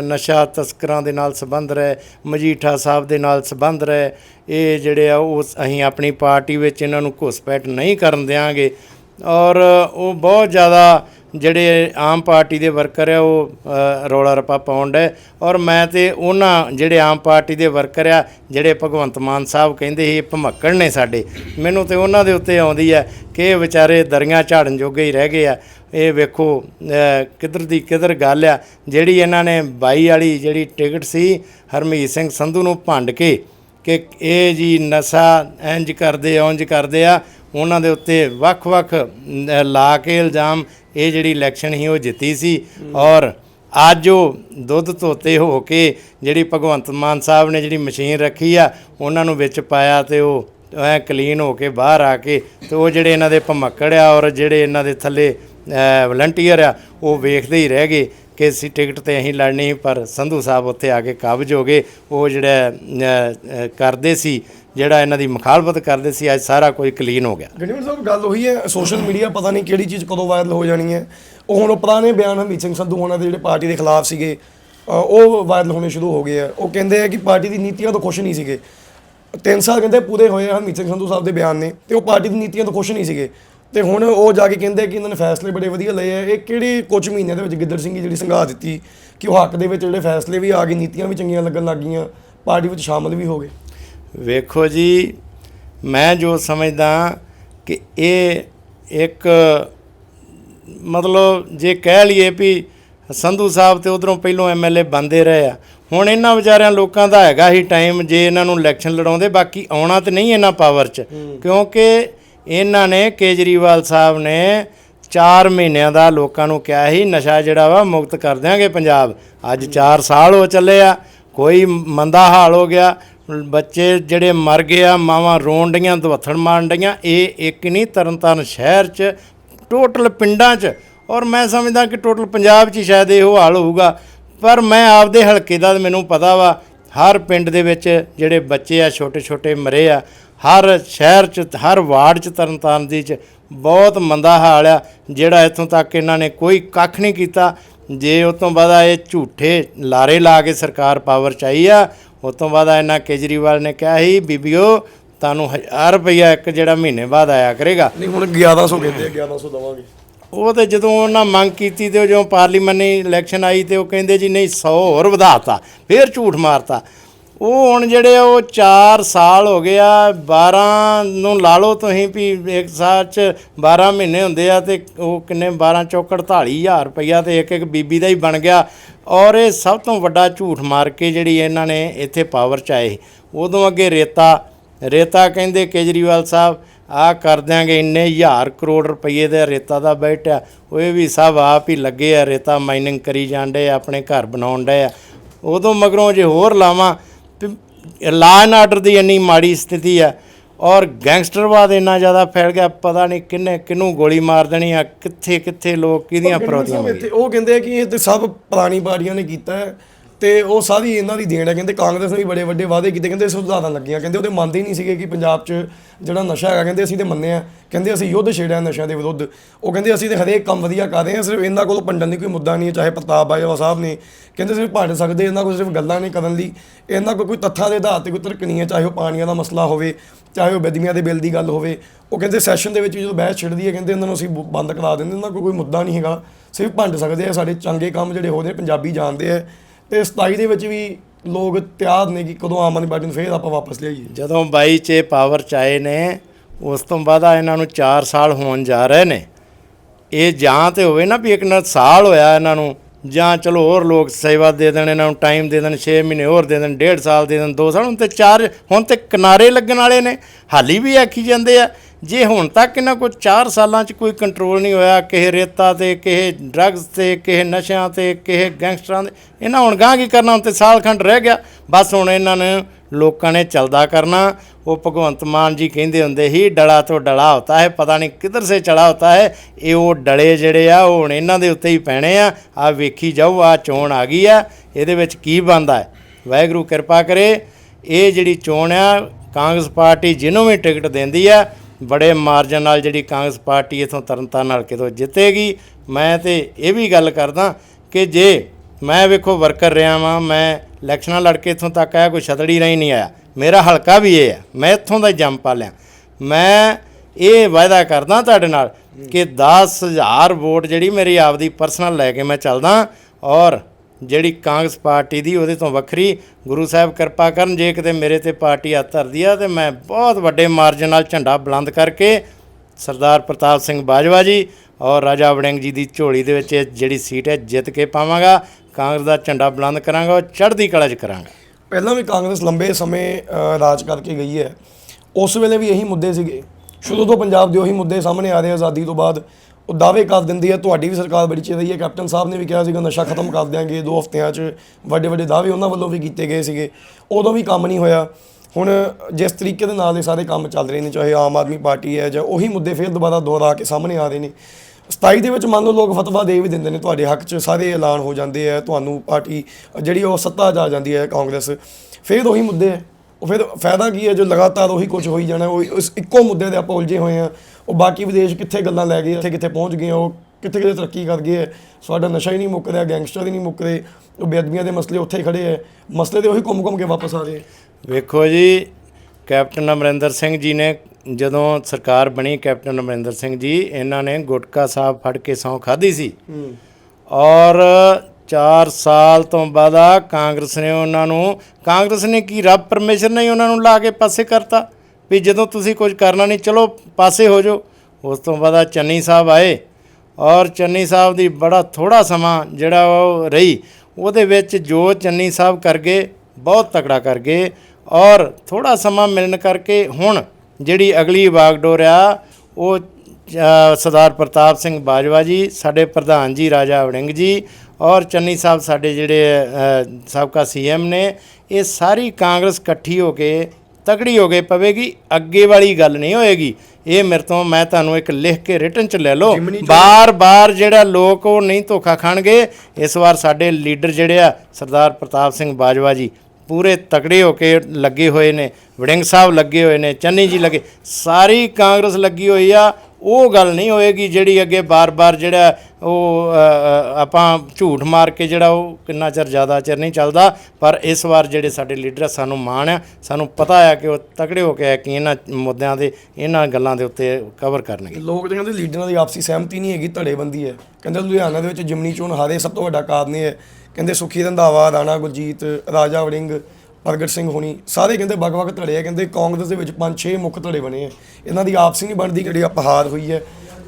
ਨਸ਼ਾ ਤਸਕਰਾਂ ਦੇ ਨਾਲ ਸੰਬੰਧ ਰਹੇ, ਮਜੀਠਾ ਸਾਹਿਬ ਦੇ ਨਾਲ ਸੰਬੰਧ ਰਹੇ, ਇਹ ਜਿਹੜੇ ਆ ਉਹ ਅਸੀਂ ਆਪਣੀ ਪਾਰਟੀ ਵਿੱਚ ਇਹਨਾਂ ਨੂੰ ਘੁਸਪੈਠ ਨਹੀਂ ਕਰਨ ਦਿਆਂਗੇ। ਔਰ ਉਹ ਬਹੁਤ ਜ਼ਿਆਦਾ ਜਿਹੜੇ ਆਮ ਪਾਰਟੀ ਦੇ ਵਰਕਰ ਆ ਉਹ ਅ, ਰੌਲਾ ਰੱਪਾ ਪਾਉਣ ਡੇ ਔਰ ਮੈਂ ਤੇ ਉਹਨਾਂ ਜਿਹੜੇ ਆਮ ਪਾਰਟੀ ਦੇ ਵਰਕਰ ਆ ਜਿਹੜੇ ਭਗਵੰਤ ਮਾਨ ਸਾਹਿਬ ਕਹਿੰਦੇ ਸੀ ਇਹ ਭਮੱਕੜ ਨੇ ਸਾਡੇ। ਮੈਨੂੰ ਤੇ ਉਹਨਾਂ ਦੇ ਉੱਤੇ ਆਉਂਦੀ ਹੈ ਕਿ ਇਹ ਵਿਚਾਰੇ ਦਰੀਆਂ ਝਾੜਨ ਜੋਗੇ ਹੀ ਰਹਿ ਗਏ ਆ। ਇਹ ਵੇਖੋ ਅ, ਕਿੱਧਰ ਦੀ ਕਿੱਧਰ ਗੱਲ ਆ। ਜਿਹੜੀ ਇਹਨਾਂ ਨੇ 22 ਵਾਲੀ ਜਿਹੜੀ ਟਿਕਟ ਸੀ ਹਰਮੀਤ ਸਿੰਘ ਸੰਧੂ ਨੂੰ ਭੰਡ ਕੇ ਕਿ ਇਹ ਜੀ ਨਸ਼ਾ ਇੰਜ ਕਰਦੇ ਆ ਉਂਝ ਕਰਦੇ ਆ, ਉਹਨਾਂ ਦੇ ਉੱਤੇ ਵੱਖ-ਵੱਖ ਲਾ ਕੇ ਇਲਜ਼ਾਮ, ਇਹ ਜਿਹੜੀ ਇਲੈਕਸ਼ਨ ਸੀ, ਉਹ ਜਿੱਤੀ ਸੀ। ਔਰ ਅੱਜ ਉਹ ਦੁੱਧ ਧੋਤੇ ਹੋ ਕੇ ਜਿਹੜੀ ਭਗਵੰਤ ਮਾਨ ਸਾਹਿਬ ਨੇ ਜਿਹੜੀ ਮਸ਼ੀਨ ਰੱਖੀ ਆ, ਉਹਨਾਂ ਨੂੰ ਵਿੱਚ ਪਾਇਆ ਤੇ ਉਹ ਐ ਕਲੀਨ ਹੋ ਕੇ ਬਾਹਰ ਆ ਕੇ ਤੇ ਉਹ ਜਿਹੜੇ ਇਹਨਾਂ ਦੇ ਭਮੱਕੜ ਆ ਔਰ ਜਿਹੜੇ ਇਹਨਾਂ ਦੇ ਥੱਲੇ ਵਲੰਟੀਅਰ ਆ, ਉਹ ਵੇਖਦੇ ਹੀ ਰਹਿ ਗਏ। ਕਿ ਅਸੀਂ ਟਿਕਟ ਤੇ ਅਸੀਂ ਲੜਨੀ ਪਰ ਸੰਧੂ ਸਾਹਿਬ ਉੱਥੇ ਆ ਕੇ ਕਾਬਜ ਹੋ ਗਏ। ਉਹ ਜਿਹੜਾ ਕਰਦੇ ਸੀ, ਜਿਹੜਾ ਇਹਨਾਂ ਦੀ ਮੁਖਾਲਫਤ ਕਰਦੇ ਸੀ, ਅੱਜ ਸਾਰਾ ਕੁਝ ਕਲੀਨ ਹੋ ਗਿਆ। ਗਣੇਸ਼ ਸਾਹਿਬ, ਗੱਲ ਉਹੀ ਹੈ, ਸੋਸ਼ਲ ਮੀਡੀਆ ਪਤਾ ਨਹੀਂ ਕਿਹੜੀ ਚੀਜ਼ ਕਦੋਂ ਵਾਇਰਲ ਹੋ ਜਾਣੀ ਹੈ। ਉਹ ਹੁਣ ਉਹ ਪੁਰਾਣੇ ਬਿਆਨ ਹਰਮੀਤ ਸਿੰਘ ਸੰਧੂ ਹੋਣਾ ਦੇ ਜਿਹੜੇ ਪਾਰਟੀ ਦੇ ਖਿਲਾਫ ਸੀਗੇ ਉਹ ਵਾਇਰਲ ਹੋਣੇ ਸ਼ੁਰੂ ਹੋ ਗਏ ਆ। ਉਹ ਕਹਿੰਦੇ ਆ ਕਿ ਪਾਰਟੀ ਦੀ ਨੀਤੀਆਂ ਤੋਂ ਖੁਸ਼ ਨਹੀਂ ਸੀਗੇ। ਤਿੰਨ ਸਾਲ ਕਹਿੰਦੇ ਪੂਰੇ ਹੋਏ ਆ ਹਰਮੀਤ ਸਿੰਘ ਸੰਧੂ ਸਾਹਿਬ ਦੇ ਬਿਆਨ ਨੇ, ਤੇ ਉਹ ਪਾਰਟੀ ਦੀ ਨੀਤੀਆਂ ਤੋਂ ਖੁਸ਼ ਨਹੀਂ ਸੀਗੇ। ਤੇ ਹੁਣ ਉਹ ਜਾ ਕੇ ਕਹਿੰਦੇ ਕਿ ਇਹਨਾਂ ਨੇ ਫੈਸਲੇ ਬੜੇ ਵਧੀਆ ਲਏ ਆ। ਇਹ ਕਿਹੜੀ ਕੁਝ ਮਹੀਨਿਆਂ ਦੇ ਵਿੱਚ ਗਿੱਦੜ ਸਿੰਘ ਜੀ ਜਿਹੜੀ ਸੰਘਾ ਦਿੱਤੀ ਕਿ ਉਹ ਹੱਕ ਦੇ ਵਿੱਚ ਜਿਹੜੇ ਫੈਸਲੇ ਵੀ ਆ ਗਏ ਨੀਤੀਆਂ ਵੀ ਚੰਗੀਆਂ ਲੱਗਣ ਲੱਗ ਗਈਆਂ ਪਾਰਟੀ ਵਿੱਚ ਸ਼ਾਮਲ ਵੀ ਹੋ ਗਏ। ਵੇਖੋ ਜੀ ਮੈਂ ਜੋ ਸਮਝਦਾ ਕਿ ਇਹ ਇੱਕ ਮਤਲਬ ਜੇ ਕਹਿ ਲਈਏ ਵੀ ਸੰਧੂ ਸਾਹਿਬ ਤੇ ਉਧਰੋਂ ਪਹਿਲੋਂ ਐਮਐਲਏ ਬੰਦੇ ਰਹੇ ਆ ਹੁਣ ਇਹਨਾਂ ਵਿਚਾਰਿਆਂ ਲੋਕਾਂ ਦਾ ਹੈਗਾ ਹੀ ਟਾਈਮ ਜੇ ਇਹਨਾਂ ਨੂੰ ਇਲੈਕਸ਼ਨ ਲੜਾਉਂਦੇ ਬਾਕੀ ਆਉਣਾ ਤੇ ਨਹੀਂ ਇਹਨਾਂ ਪਾਵਰ 'ਚ ਕਿਉਂਕਿ ਇਹਨਾਂ ਨੇ ਕੇਜਰੀਵਾਲ ਸਾਹਿਬ ਨੇ 4 ਮਹੀਨਿਆਂ ਦਾ ਲੋਕਾਂ ਨੂੰ ਕਿਹਾ ਸੀ, ਨਸ਼ਾ ਜਿਹੜਾ ਵਾ ਮੁਕਤ ਕਰ ਦਿਆਂਗੇ ਪੰਜਾਬ। ਅੱਜ 4 ਸਾਲ ਹੋ ਚੱਲੇ ਆ, ਕੋਈ ਮੰਦਾ ਹਾਲ ਹੋ ਗਿਆ, ਬੱਚੇ ਜਿਹੜੇ ਮਰ ਗਏ ਆ, ਮਾਵਾਂ ਰੋਣ ਡੀਆਂ ਦਵੱਥਣ ਮਾਰਨ ਡੀਆਂ ਇਹ ਇੱਕ ਨਹੀਂ, ਤਰਨਤਾਰਨ ਸ਼ਹਿਰ 'ਚ, ਟੋਟਲ ਪਿੰਡਾਂ 'ਚ। ਔਰ ਮੈਂ ਸਮਝਦਾ ਕਿ ਟੋਟਲ ਪੰਜਾਬ 'ਚ ਸ਼ਾਇਦ ਇਹੋ ਹਾਲ ਹੋਊਗਾ। ਪਰ ਮੈਂ ਆਪਦੇ ਹਲਕੇ ਦਾ ਮੈਨੂੰ ਪਤਾ ਵਾ, ਹਰ ਪਿੰਡ ਦੇ ਵਿੱਚ ਜਿਹੜੇ ਬੱਚੇ ਆ ਛੋਟੇ ਛੋਟੇ ਮਰੇ ਆ ਹਰ ਸ਼ਹਿਰ 'ਚ ਹਰ ਵਾਰਡ 'ਚ ਤਰਨਤਾਰਨ ਦੀ 'ਚ ਬਹੁਤ ਮੰਦਾ ਹਾਲ ਆ ਜਿਹੜਾ ਇੱਥੋਂ ਤੱਕ ਇਹਨਾਂ ਨੇ ਕੋਈ ਕੱਖ ਨਹੀਂ ਕੀਤਾ। ਜੇ ਉਸ ਤੋਂ ਬਾਅਦ ਇਹ ਝੂਠੇ ਲਾਰੇ ਲਾ ਕੇ ਸਰਕਾਰ ਪਾਵਰ ਚ ਆਈ ਆ ਉਸ ਤੋਂ ਬਾਅਦ ਆ ਇਹਨਾਂ ਕੇਜਰੀਵਾਲ ਨੇ ਕਿਹਾ ਸੀ ਬੀਬੀਓ ਤੁਹਾਨੂੰ 1000 ਰੁਪਈਆ ਇੱਕ ਜਿਹੜਾ ਮਹੀਨੇ ਬਾਅਦ ਆਇਆ ਕਰੇਗਾ। ਨਹੀਂ ਹੁਣ 1100 ਕਹਿੰਦੇ ਆ। 1100 ਦਵਾਂਗੇ। ਉਹ ਤੇ ਜਦੋਂ ਉਹਨਾਂ ਮੰਗ ਕੀਤੀ ਤੇ ਉਹ ਜਦੋਂ ਪਾਰਲੀਮੈਂਟਰੀ ਇਲੈਕਸ਼ਨ ਆਈ ਤੇ ਉਹ ਕਹਿੰਦੇ ਜੀ ਨਹੀਂ 100 ਹੋਰ ਵਧਾਤਾ ਫੇਰ ਝੂਠ ਮਾਰਤਾ। ਉਹ ਹੁਣ ਜਿਹੜੇ ਉਹ 4 ਸਾਲ ਹੋ ਗਿਆ 12 ਨੂੰ ਲਾ ਲਓ ਤੁਸੀਂ ਵੀ ਇੱਕ ਸਾਲ ਚ 12 ਮਹੀਨੇ ਹੁੰਦੇ ਆ ਤੇ ਉਹ ਕਿੰਨੇ 12 ਚੌਕ 48000 ਰੁਪਈਆ ਤੇ ਇੱਕ ਇੱਕ ਬੀਬੀ ਦਾ ਹੀ ਬਣ ਗਿਆ। ਔਰ ਇਹ ਸਭ ਤੋਂ ਵੱਡਾ ਝੂਠ ਮਾਰ ਕੇ ਜਿਹੜੀ ਇਹਨਾਂ ਨੇ ਇੱਥੇ ਪਾਵਰ ਚ ਆਏ ਉਦੋਂ ਅੱਗੇ ਰੇਤਾ ਰੇਤਾ ਕਹਿੰਦੇ ਕੇਜਰੀਵਾਲ ਸਾਹਿਬ ਆ ਕਰ ਦਿਆਂਗੇ ਇੰਨੇ ਹਜ਼ਾਰ ਕਰੋੜ ਰੁਪਏ ਦਾ ਰੇਤਾ ਦਾ ਬੈਠਾ ਉਹ ਇਹ ਵੀ ਸਭ ਆਪ ਹੀ ਲੱਗੇ ਆ ਰੇਤਾ ਮਾਈਨਿੰਗ ਕਰੀ ਜਾਂਦੇ ਆ, ਆਪਣੇ ਘਰ ਬਣਾਉਣ ਡਏ ਆ। ਉਦੋਂ ਮਗਰੋਂ ਜੇ ਹੋਰ ਲਾਵਾਂ ਲਾ ਐਂਡ ਆਰਡਰ ਦੀ ਇੰਨੀ ਮਾੜੀ ਸਥਿਤੀ ਆ ਔਰ ਗੈਂਗਸਟਰਵਾਦ ਇੰਨਾ ਜ਼ਿਆਦਾ ਫੈਲ ਗਿਆ ਪਤਾ ਨਹੀਂ ਕਿੰਨੇ ਕਿਹਨੂੰ ਗੋਲੀ ਮਾਰ ਦੇਣੀ ਆ ਕਿੱਥੇ ਕਿੱਥੇ ਲੋਕ ਕਿਹਦੀਆਂ ਇੱਥੇ ਉਹ ਕਹਿੰਦੇ ਆ ਕਿ ਇਹ ਤੇ ਸਭ ਪੁਰਾਣੀ ਪਾਰਟੀਆਂ ਨੇ ਕੀਤਾ ਹੈ। ਤੇ ਉਹ ਸਾਰੀ ਇਹਨਾਂ ਦੀ ਦੇਣ ਹੈ ਕਹਿੰਦੇ ਕਾਂਗਰਸ ਨੇ ਵੀ ਬੜੇ ਵੱਡੇ ਵਾਅਦੇ ਕੀਤੇ, ਕਹਿੰਦੇ ਸੁਧਾਰਾਂ ਲੱਗੀਆਂ। ਕਹਿੰਦੇ ਉਹਦੇ ਮੰਨਦੇ ਹੀ ਨਹੀਂ ਸੀਗੇ ਕਿ ਪੰਜਾਬ 'ਚ ਜਿਹੜਾ ਨਸ਼ਾ ਹੈਗਾ, ਕਹਿੰਦੇ ਅਸੀਂ ਤੇ ਮੰਨੇ ਆ ਕਹਿੰਦੇ ਅਸੀਂ ਯੁੱਧ ਛੇੜਿਆ ਨਸ਼ਿਆਂ ਦੇ ਵਿਰੁੱਧ। ਉਹ ਕਹਿੰਦੇ ਅਸੀਂ ਤੇ ਹਰੇਕ ਕੰਮ ਵਧੀਆ ਕਰ ਰਹੇ ਹਾਂ, ਸਿਰਫ ਇਹਨਾਂ ਕੋਲ ਪੰਡਨ ਦੀ ਕੋਈ ਮੁੱਦਾ ਨਹੀਂ ਹੈ, ਚਾਹੇ ਪ੍ਰਤਾਪ ਬਾਜਵਾ ਸਾਹਿਬ ਨੇ। ਕਹਿੰਦੇ ਸਿਰਫ ਭੰਡ ਸਕਦੇ, ਇਹਨਾਂ ਕੋਲ ਸਿਰਫ ਗੱਲਾਂ ਨਹੀਂ ਕਰਨ ਲਈ। ਇਹਨਾਂ ਕੋਲ ਕੋਈ ਤੱਥਾਂ ਦੇ ਆਧਾਰ ਤੇ ਕੋਈ ਤਰਕ ਨਹੀਂ ਹੈ, ਚਾਹੇ ਉਹ ਪਾਣੀਆਂ ਦਾ ਮਸਲਾ ਹੋਵੇ, ਚਾਹੇ ਉਹ ਬੇਦਮੀਆਂ ਦੇ ਬਿੱਲ ਦੀ ਗੱਲ ਹੋਵੇ। ਉਹ ਕਹਿੰਦੇ ਸੈਸ਼ਨ ਦੇ ਵਿੱਚ ਵੀ ਜਦੋਂ ਬਹਿਸ ਛਿੜਦੀ ਹੈ, ਕਹਿੰਦੇ ਇਹਨਾਂ ਨੂੰ ਅਸੀਂ ਬੰਦ ਕਰਾ ਦਿੰਦੇ ਇਹਨਾਂ ਕੋਲ ਕੋਈ ਮੁੱਦਾ ਨਹੀਂ ਹੈਗਾ। ਸਿਰਫ ਭੰਡ ਸਕਦੇ ਆ ਸਾਡੇ ਚੰਗੇ ਕੰਮ ਜਿਹੜੇ ਹੋ ਰਹੇ ਪੰਜਾਬੀ ਜਾਣਦੇ ਆ। ਤੇ 27 ਦੇ ਵਿੱਚ ਵੀ ਲੋਕ ਤਿਆਰ ਨੇ ਕਿ ਕਦੋਂ ਆਮ ਆਦਮੀ ਪਾਰਟੀ ਨੂੰ ਫੇਰ ਆਪਾਂ ਵਾਪਸ ਲਿਆਈਏ। ਜਦੋਂ 22 ਚ ਪਾਵਰ ਚ ਆਏ ਨੇ, ਉਸ ਤੋਂ ਬਾਅਦ ਆ ਇਹਨਾਂ ਨੂੰ 4 ਸਾਲ ਹੋਣ ਜਾ ਰਹੇ ਨੇ। ਇਹ ਜਾਂ ਤੇ ਹੋਵੇ ਨਾ ਵੀ ਇੱਕ ਨਾ ਸਾਲ ਹੋਇਆ ਇਹਨਾਂ ਨੂੰ, ਜਾਂ ਚਲੋ ਹੋਰ ਲੋਕ ਸੇਵਾ ਦੇ ਦੇਣ, ਇਹਨਾਂ ਨੂੰ ਟਾਈਮ ਦੇ ਦੇਣ 6 ਮਹੀਨੇ ਹੋਰ ਦੇ ਦੇਣ 1.5 ਸਾਲ ਦੇ ਦੇਣ 2 ਸਾਲ, ਹੁਣ ਤੇ 4 ਹੁਣ ਤੇ ਕਿਨਾਰੇ ਲੱਗਣ ਵਾਲੇ ਨੇ। ਹਾਲੀ ਵੀ ਆਖੀ ਜਾਂਦੇ ਆ। ਜੇ ਹੁਣ ਤੱਕ ਇਹਨਾਂ ਕੋਲ 4 ਸਾਲਾਂ 'ਚ ਕੋਈ ਕੰਟਰੋਲ ਨਹੀਂ ਹੋਇਆ, ਕਿਸੇ ਰੇਤਾ ਤੇ, ਕਿਸੇ ਡਰੱਗਸ ਤੇ, ਕਿਸੇ ਨਸ਼ਿਆਂ ਤੇ, ਕਿਸੇ ਗੈਂਗਸਟਰਾਂ ਦੇ, ਇਹਨਾਂ ਹੁਣ ਗਾਂ ਕੀ ਕਰਨਾ, ਹੁਣ ਤੇ ਸਾਲ ਖੰਡ ਰਹਿ ਗਿਆ। ਬਸ ਹੁਣ ਇਹਨਾਂ ਨੇ ਲੋਕਾਂ ਨੇ ਚਲਦਾ ਕਰਨਾ। ਉਹ ਭਗਵੰਤ ਮਾਨ ਜੀ ਕਹਿੰਦੇ ਹੁੰਦੇ ਸੀ, ਡਲਾ ਤੋਂ ਡਲਾ ਹੁੰਦਾ ਹੈ, ਪਤਾ ਨਹੀਂ ਕਿੱਧਰ ਸੇ ਚੜਾ ਹੁੰਦਾ ਹੈ। ਇਹ ਉਹ ਡਲੇ ਜਿਹੜੇ ਆ, ਉਹ ਹੁਣ ਇਹਨਾਂ ਦੇ ਉੱਤੇ ਹੀ ਪੈਣੇ ਆ। ਆ ਵੇਖੀ ਜਾਓ ਆ ਚੋਣ ਆ ਗਈ ਆ। ਇਹਦੇ ਵਿੱਚ ਕੀ ਬਣਦਾ ਹੈ? ਵਾਹਿਗੁਰੂ ਕਿਰਪਾ ਕਰੇ। ਇਹ ਜਿਹੜੀ ਚੋਣ ਆ, ਕਾਂਗਰਸ ਪਾਰਟੀ ਜਿਹਨੂੰ ਵੀ ਟਿਕਟ ਦਿੰਦੀ ਆ ਬੜੇ ਮਾਰਜਨ ਨਾਲ ਜਿਹੜੀ ਕਾਂਗਰਸ ਪਾਰਟੀ ਇਥੋਂ ਤਰਨਤਾਰਨ ਨਾਲ ਕਿਤੋਂ ਜਿੱਤੇਗੀ, ਮੈਂ ਤੇ ਇਹ ਵੀ ਗੱਲ ਕਰਦਾ ਕਿ ਜੇ ਮੈਂ ਵੇਖੋ ਵਰਕਰ ਰਿਹਾ ਵਾਂ, ਮੈਂ ਇਲੈਕਸ਼ਨਾਂ ਲੜ ਕੇ ਇਥੋਂ ਤੱਕ ਆਇਆ, ਕੋਈ ਛਤੜੀ ਰਹੀ ਨਹੀਂ ਆਇਆ। ਮੇਰਾ ਹਲਕਾ ਵੀ ਇਹ ਹੈ ਮੈਂ ਇੱਥੋਂ ਦਾ ਹੀ ਜੰਮ ਪਾਲਿਆ। ਮੈਂ ਇਹ ਵਾਅਦਾ ਕਰਦਾ ਤੁਹਾਡੇ ਨਾਲ ਕਿ 10000 ਵੋਟ ਜਿਹੜੀ ਮੇਰੀ ਆਪਦੀ ਪਰਸਨਲ ਲੈ ਕੇ ਮੈਂ ਚੱਲਦਾ ਔਰ ਜਿਹੜੀ ਕਾਂਗਰਸ ਪਾਰਟੀ ਦੀ ਉਹਦੇ ਤੋਂ ਵੱਖਰੀ ਗੁਰੂ ਸਾਹਿਬ ਕਿਰਪਾ ਕਰਨ, ਜੇ ਕਿਤੇ ਮੇਰੇ ਤੇ ਪਾਰਟੀ ਹੱਥ ਧਰਦੀ ਆ ਤੇ ਮੈਂ ਬਹੁਤ ਵੱਡੇ ਮਾਰਜਨ ਨਾਲ ਝੰਡਾ ਬੁਲੰਦ ਕਰਕੇ ਸਰਦਾਰ ਪ੍ਰਤਾਪ ਸਿੰਘ ਬਾਜਵਾ ਜੀ ਔਰ ਰਾਜਾ ਵੜਿੰਗ ਜੀ ਦੀ ਝੋਲੀ ਦੇ ਵਿੱਚ ਇਹ ਜਿਹੜੀ ਸੀਟ ਹੈ ਜਿੱਤ ਕੇ ਪਾਵਾਂਗਾ। ਕਾਂਗਰਸ ਦਾ ਝੰਡਾ ਬੁਲੰਦ ਕਰਾਂਗਾ ਔਰ ਚੜ੍ਹਦੀ ਕਲਾ 'ਚ ਕਰਾਂਗਾ। ਪਹਿਲਾਂ ਵੀ ਕਾਂਗਰਸ ਲੰਬੇ ਸਮੇਂ ਰਾਜ ਕਰਕੇ ਗਈ ਹੈ। ਉਸ ਵੇਲੇ ਵੀ ਇਹੀ ਮੁੱਦੇ ਸੀਗੇ। ਸ਼ੁਰੂ ਤੋਂ ਪੰਜਾਬ ਦੇ ਉਹੀ ਮੁੱਦੇ ਸਾਹਮਣੇ ਆ ਰਹੇ ਆਜ਼ਾਦੀ ਤੋਂ ਬਾਅਦ। ਉਹ ਦਾਅਵੇ ਕਰ ਦਿੰਦੀ ਹੈ, ਤੁਹਾਡੀ ਵੀ ਸਰਕਾਰ ਬੜੀ ਚਿਰ ਰਹੀ ਹੈ। ਕੈਪਟਨ ਸਾਹਿਬ ਨੇ ਵੀ ਕਿਹਾ ਸੀਗਾ, ਨਸ਼ਾ ਖਤਮ ਕਰ ਦਿਆਂਗੇ, ਦੋ ਹਫ਼ਤਿਆਂ 'ਚ ਵੱਡੇ ਵੱਡੇ ਦਾਅਵੇ ਉਹਨਾਂ ਵੱਲੋਂ ਵੀ ਕੀਤੇ ਗਏ ਸੀਗੇ। ਉਦੋਂ ਵੀ ਕੰਮ ਨਹੀਂ ਹੋਇਆ। ਹੁਣ ਜਿਸ ਤਰੀਕੇ ਦੇ ਨਾਲ ਇਹ ਸਾਰੇ ਕੰਮ ਚੱਲ ਰਹੇ ਨੇ, ਚਾਹੇ ਆਮ ਆਦਮੀ ਪਾਰਟੀ ਹੈ ਜਾਂ ਉਹੀ ਮੁੱਦੇ ਫਿਰ ਦੁਬਾਰਾ ਦੁਹਰਾ ਕੇ ਸਾਹਮਣੇ ਆ ਰਹੇ ਨੇ। 27 ਦੇ ਵਿੱਚ ਮੰਨ ਲਓ ਲੋਕ ਫਤਵਾ ਦੇ ਵੀ ਦਿੰਦੇ ਨੇ, ਤੁਹਾਡੇ ਹੱਕ 'ਚ ਸਾਰੇ ਐਲਾਨ ਹੋ ਜਾਂਦੇ ਆ, ਤੁਹਾਨੂੰ ਪਾਰਟੀ, ਜਿਹੜੀ ਉਹ ਸੱਤਾ 'ਚ ਆ ਜਾਂਦੀ ਹੈ ਕਾਂਗਰਸ, ਫਿਰ ਉਹੀ ਮੁੱਦੇ ਹੈ ਉਹ ਫਿਰ ਫਾਇਦਾ ਕੀ ਹੈ, ਜੋ ਲਗਾਤਾਰ ਉਹੀ ਕੁਝ ਹੋਈ ਜਾਣਾ, ਉਹ ਇਸ ਇੱਕੋ ਮੁੱਦੇ ਤੇ ਆਪਾਂ ਉਲਝੇ ਹੋਏ ਆ ਉਹ ਬਾਕੀ ਵਿਦੇਸ਼ ਕਿੱਥੇ ਗੱਲਾਂ ਲੈ ਗਏ ਕਿੱਥੇ ਕਿੱਥੇ ਪਹੁੰਚ ਗਏ ਉਹ ਕਿੱਥੇ ਕਿੱਥੇ ਤਰੱਕੀ ਕਰ ਗਏ। ਸਾਡਾ ਨਸ਼ਾ ਹੀ ਨਹੀਂ ਮੁੱਕ ਰਿਹਾ ਗੈਂਗਸਟਰ ਹੀ ਨਹੀਂ ਮੁੱਕ ਰਹੇ ਉਹ ਬੇਅਦਬੀਆਂ ਦੇ ਮਸਲੇ ਉੱਥੇ ਹੀ ਖੜੇ ਆ ਮਸਲੇ ਤੇ ਉਹੀ ਘੁੰਮ ਘੁੰਮ ਕੇ ਵਾਪਸ ਆ ਰਹੇ ਵੇਖੋ ਜੀ ਕੈਪਟਨ ਅਮਰਿੰਦਰ ਸਿੰਘ ਜੀ ਨੇ ਜਦੋਂ ਸਰਕਾਰ ਬਣੀ ਕੈਪਟਨ ਅਮਰਿੰਦਰ ਸਿੰਘ ਜੀ ਇਹਨਾਂ ਨੇ ਗੁਟਕਾ ਸਾਹਿਬ ਫੜ ਕੇ ਸਹੁੰ ਖਾਧੀ ਸੀ। ਔਰ 4 ਸਾਲ ਤੋਂ ਬਾਅਦ ਆ ਕਾਂਗਰਸ ਨੇ ਉਹਨਾਂ ਨੂੰ ਕਾਂਗਰਸ ਨੇ ਕੀ ਰੱਬ ਪਰਮੇਸ਼ਰ ਨੇ ਉਹਨਾਂ ਨੂੰ ਲਾ ਕੇ ਪਾਸੇ ਕਰਤਾ। ਵੀ ਜਦੋਂ ਤੁਸੀਂ ਕੁਝ ਕਰਨਾ ਨਹੀਂ ਚਲੋ ਪਾਸੇ ਹੋ ਜਾਓ। ਉਸ ਤੋਂ ਬਾਅਦ ਆ ਚੰਨੀ ਸਾਹਿਬ ਆਏ ਔਰ ਚੰਨੀ ਸਾਹਿਬ ਦੀ ਬੜਾ ਥੋੜਾ ਸਮਾਂ ਜਿਹੜਾ ਉਹ ਰਹੀ ਉਹਦੇ ਵਿੱਚ ਜੋ ਚੰਨੀ ਸਾਹਿਬ ਕਰ ਗਏ ਬਹੁਤ ਤਕੜਾ ਕਰ ਗਏ ਔਰ ਥੋੜਾ ਸਮਾਂ ਮਿਲਣ ਕਰਕੇ ਹੁਣ ਜਿਹੜੀ ਅਗਲੀ ਵਾਗਡੋਰ ਆ ਉਹ ਸਰਦਾਰ ਪ੍ਰਤਾਪ ਸਿੰਘ ਬਾਜਵਾ ਜੀ ਸਾਡੇ ਪ੍ਰਧਾਨ ਜੀ ਰਾਜਾ ਵੜਿੰਗ ਜੀ ਔਰ ਚੰਨੀ ਸਾਹਿਬ ਸਾਡੇ ਜਿਹੜੇ ਅ, ਸਾਬਕਾ ਸੀਐਮ ਨੇ ਇਹ ਸਾਰੀ ਕਾਂਗਰਸ ਇਕੱਠੀ ਹੋ ਕੇ ਤਕੜੀ ਹੋ ਕੇ ਪਵੇਗੀ ਅੱਗੇ ਵਾਲੀ ਗੱਲ ਨਹੀਂ ਹੋਏਗੀ। ਇਹ ਮੇਰੇ ਤੋਂ ਮੈਂ ਤੁਹਾਨੂੰ ਇੱਕ ਲਿਖ ਕੇ ਰਿਟਨ ਚ ਲੈ ਲਓ। ਬਾਰ-ਬਾਰ ਜਿਹੜਾ ਲੋਕ ਉਹ ਨਹੀਂ ਧੋਖਾ ਖਾਣਗੇ। ਇਸ ਵਾਰ ਸਾਡੇ ਲੀਡਰ ਜਿਹੜੇ ਆ ਸਰਦਾਰ ਪ੍ਰਤਾਪ ਸਿੰਘ ਬਾਜਵਾ ਜੀ ਪੂਰੇ ਤਕੜੇ ਹੋ ਕੇ ਲੱਗੇ ਹੋਏ ਨੇ। ਵੜਿੰਗ ਸਾਹਿਬ ਲੱਗੇ ਹੋਏ ਨੇ ਚੰਨੀ ਜੀ ਲੱਗੇ। ਸਾਰੀ ਕਾਂਗਰਸ ਲੱਗੀ ਹੋਈ ਆ। ਉਹ ਗੱਲ ਨਹੀਂ ਹੋਏਗੀ ਜਿਹੜੀ ਅੱਗੇ ਬਾਰ-ਬਾਰ ਜਿਹੜਾ ਉਹ ਆਪਾਂ ਝੂਠ ਮਾਰ ਕੇ ਜਿਹੜਾ ਉਹ ਕਿੰਨਾ ਚਿਰ ਜ਼ਿਆਦਾ ਚਿਰ ਨਹੀਂ ਚੱਲਦਾ, ਪਰ ਇਸ ਵਾਰ ਜਿਹੜੇ ਸਾਡੇ ਲੀਡਰ ਆ, ਸਾਨੂੰ ਮਾਣ ਆ। ਸਾਨੂੰ ਪਤਾ ਆ ਕਿ ਉਹ ਤਕੜੇ ਹੋ ਕੇ ਆ ਕਿ ਇਹਨਾਂ ਮੁੱਦਿਆਂ ਦੇ, ਇਹਨਾਂ ਗੱਲਾਂ ਦੇ ਉੱਤੇ ਕਵਰ ਕਰਨਗੇ। ਲੋਕ ਤੇ ਕਹਿੰਦੇ ਲੀਡਰਾਂ ਦੀ ਆਪਸੀ ਸਹਿਮਤੀ ਨਹੀਂ ਹੈਗੀ, ਧੜੇਬੰਦੀ ਹੈ। ਕਹਿੰਦੇ ਲੁਧਿਆਣਾ ਦੇ ਵਿੱਚ ਜਿਮਨੀ ਚੋਣ ਹਾਰੇ ਸਭ ਤੋਂ ਵੱਡਾ ਕਾਰਨ ਇਹ ਹੈ। ਕਹਿੰਦੇ ਸੁਖੀ ਰੰਧਾਵਾ, ਰਾਣਾ ਗੁਰਜੀਤ, ਰਾਜਾ ਵੜਿੰਗ ਪ੍ਰਗਟ ਸਿੰਘ ਹੋਣੀ, ਸਾਰੇ ਕਹਿੰਦੇ ਵੱਖ-ਵੱਖ ਧੜੇ ਆ, ਕਹਿੰਦੇ ਕਾਂਗਰਸ ਦੇ ਵਿੱਚ ਪੰਜ, ਛੇ ਮੁੱਖ ਧੜੇ ਬਣੇ ਆ। ਇਹਨਾਂ ਦੀ ਆਪਸੀ ਨਹੀਂ ਬਣਦੀ ਜਿਹੜੀ ਆਪਾਂ ਹਾਰ ਹੋਈ ਹੈ।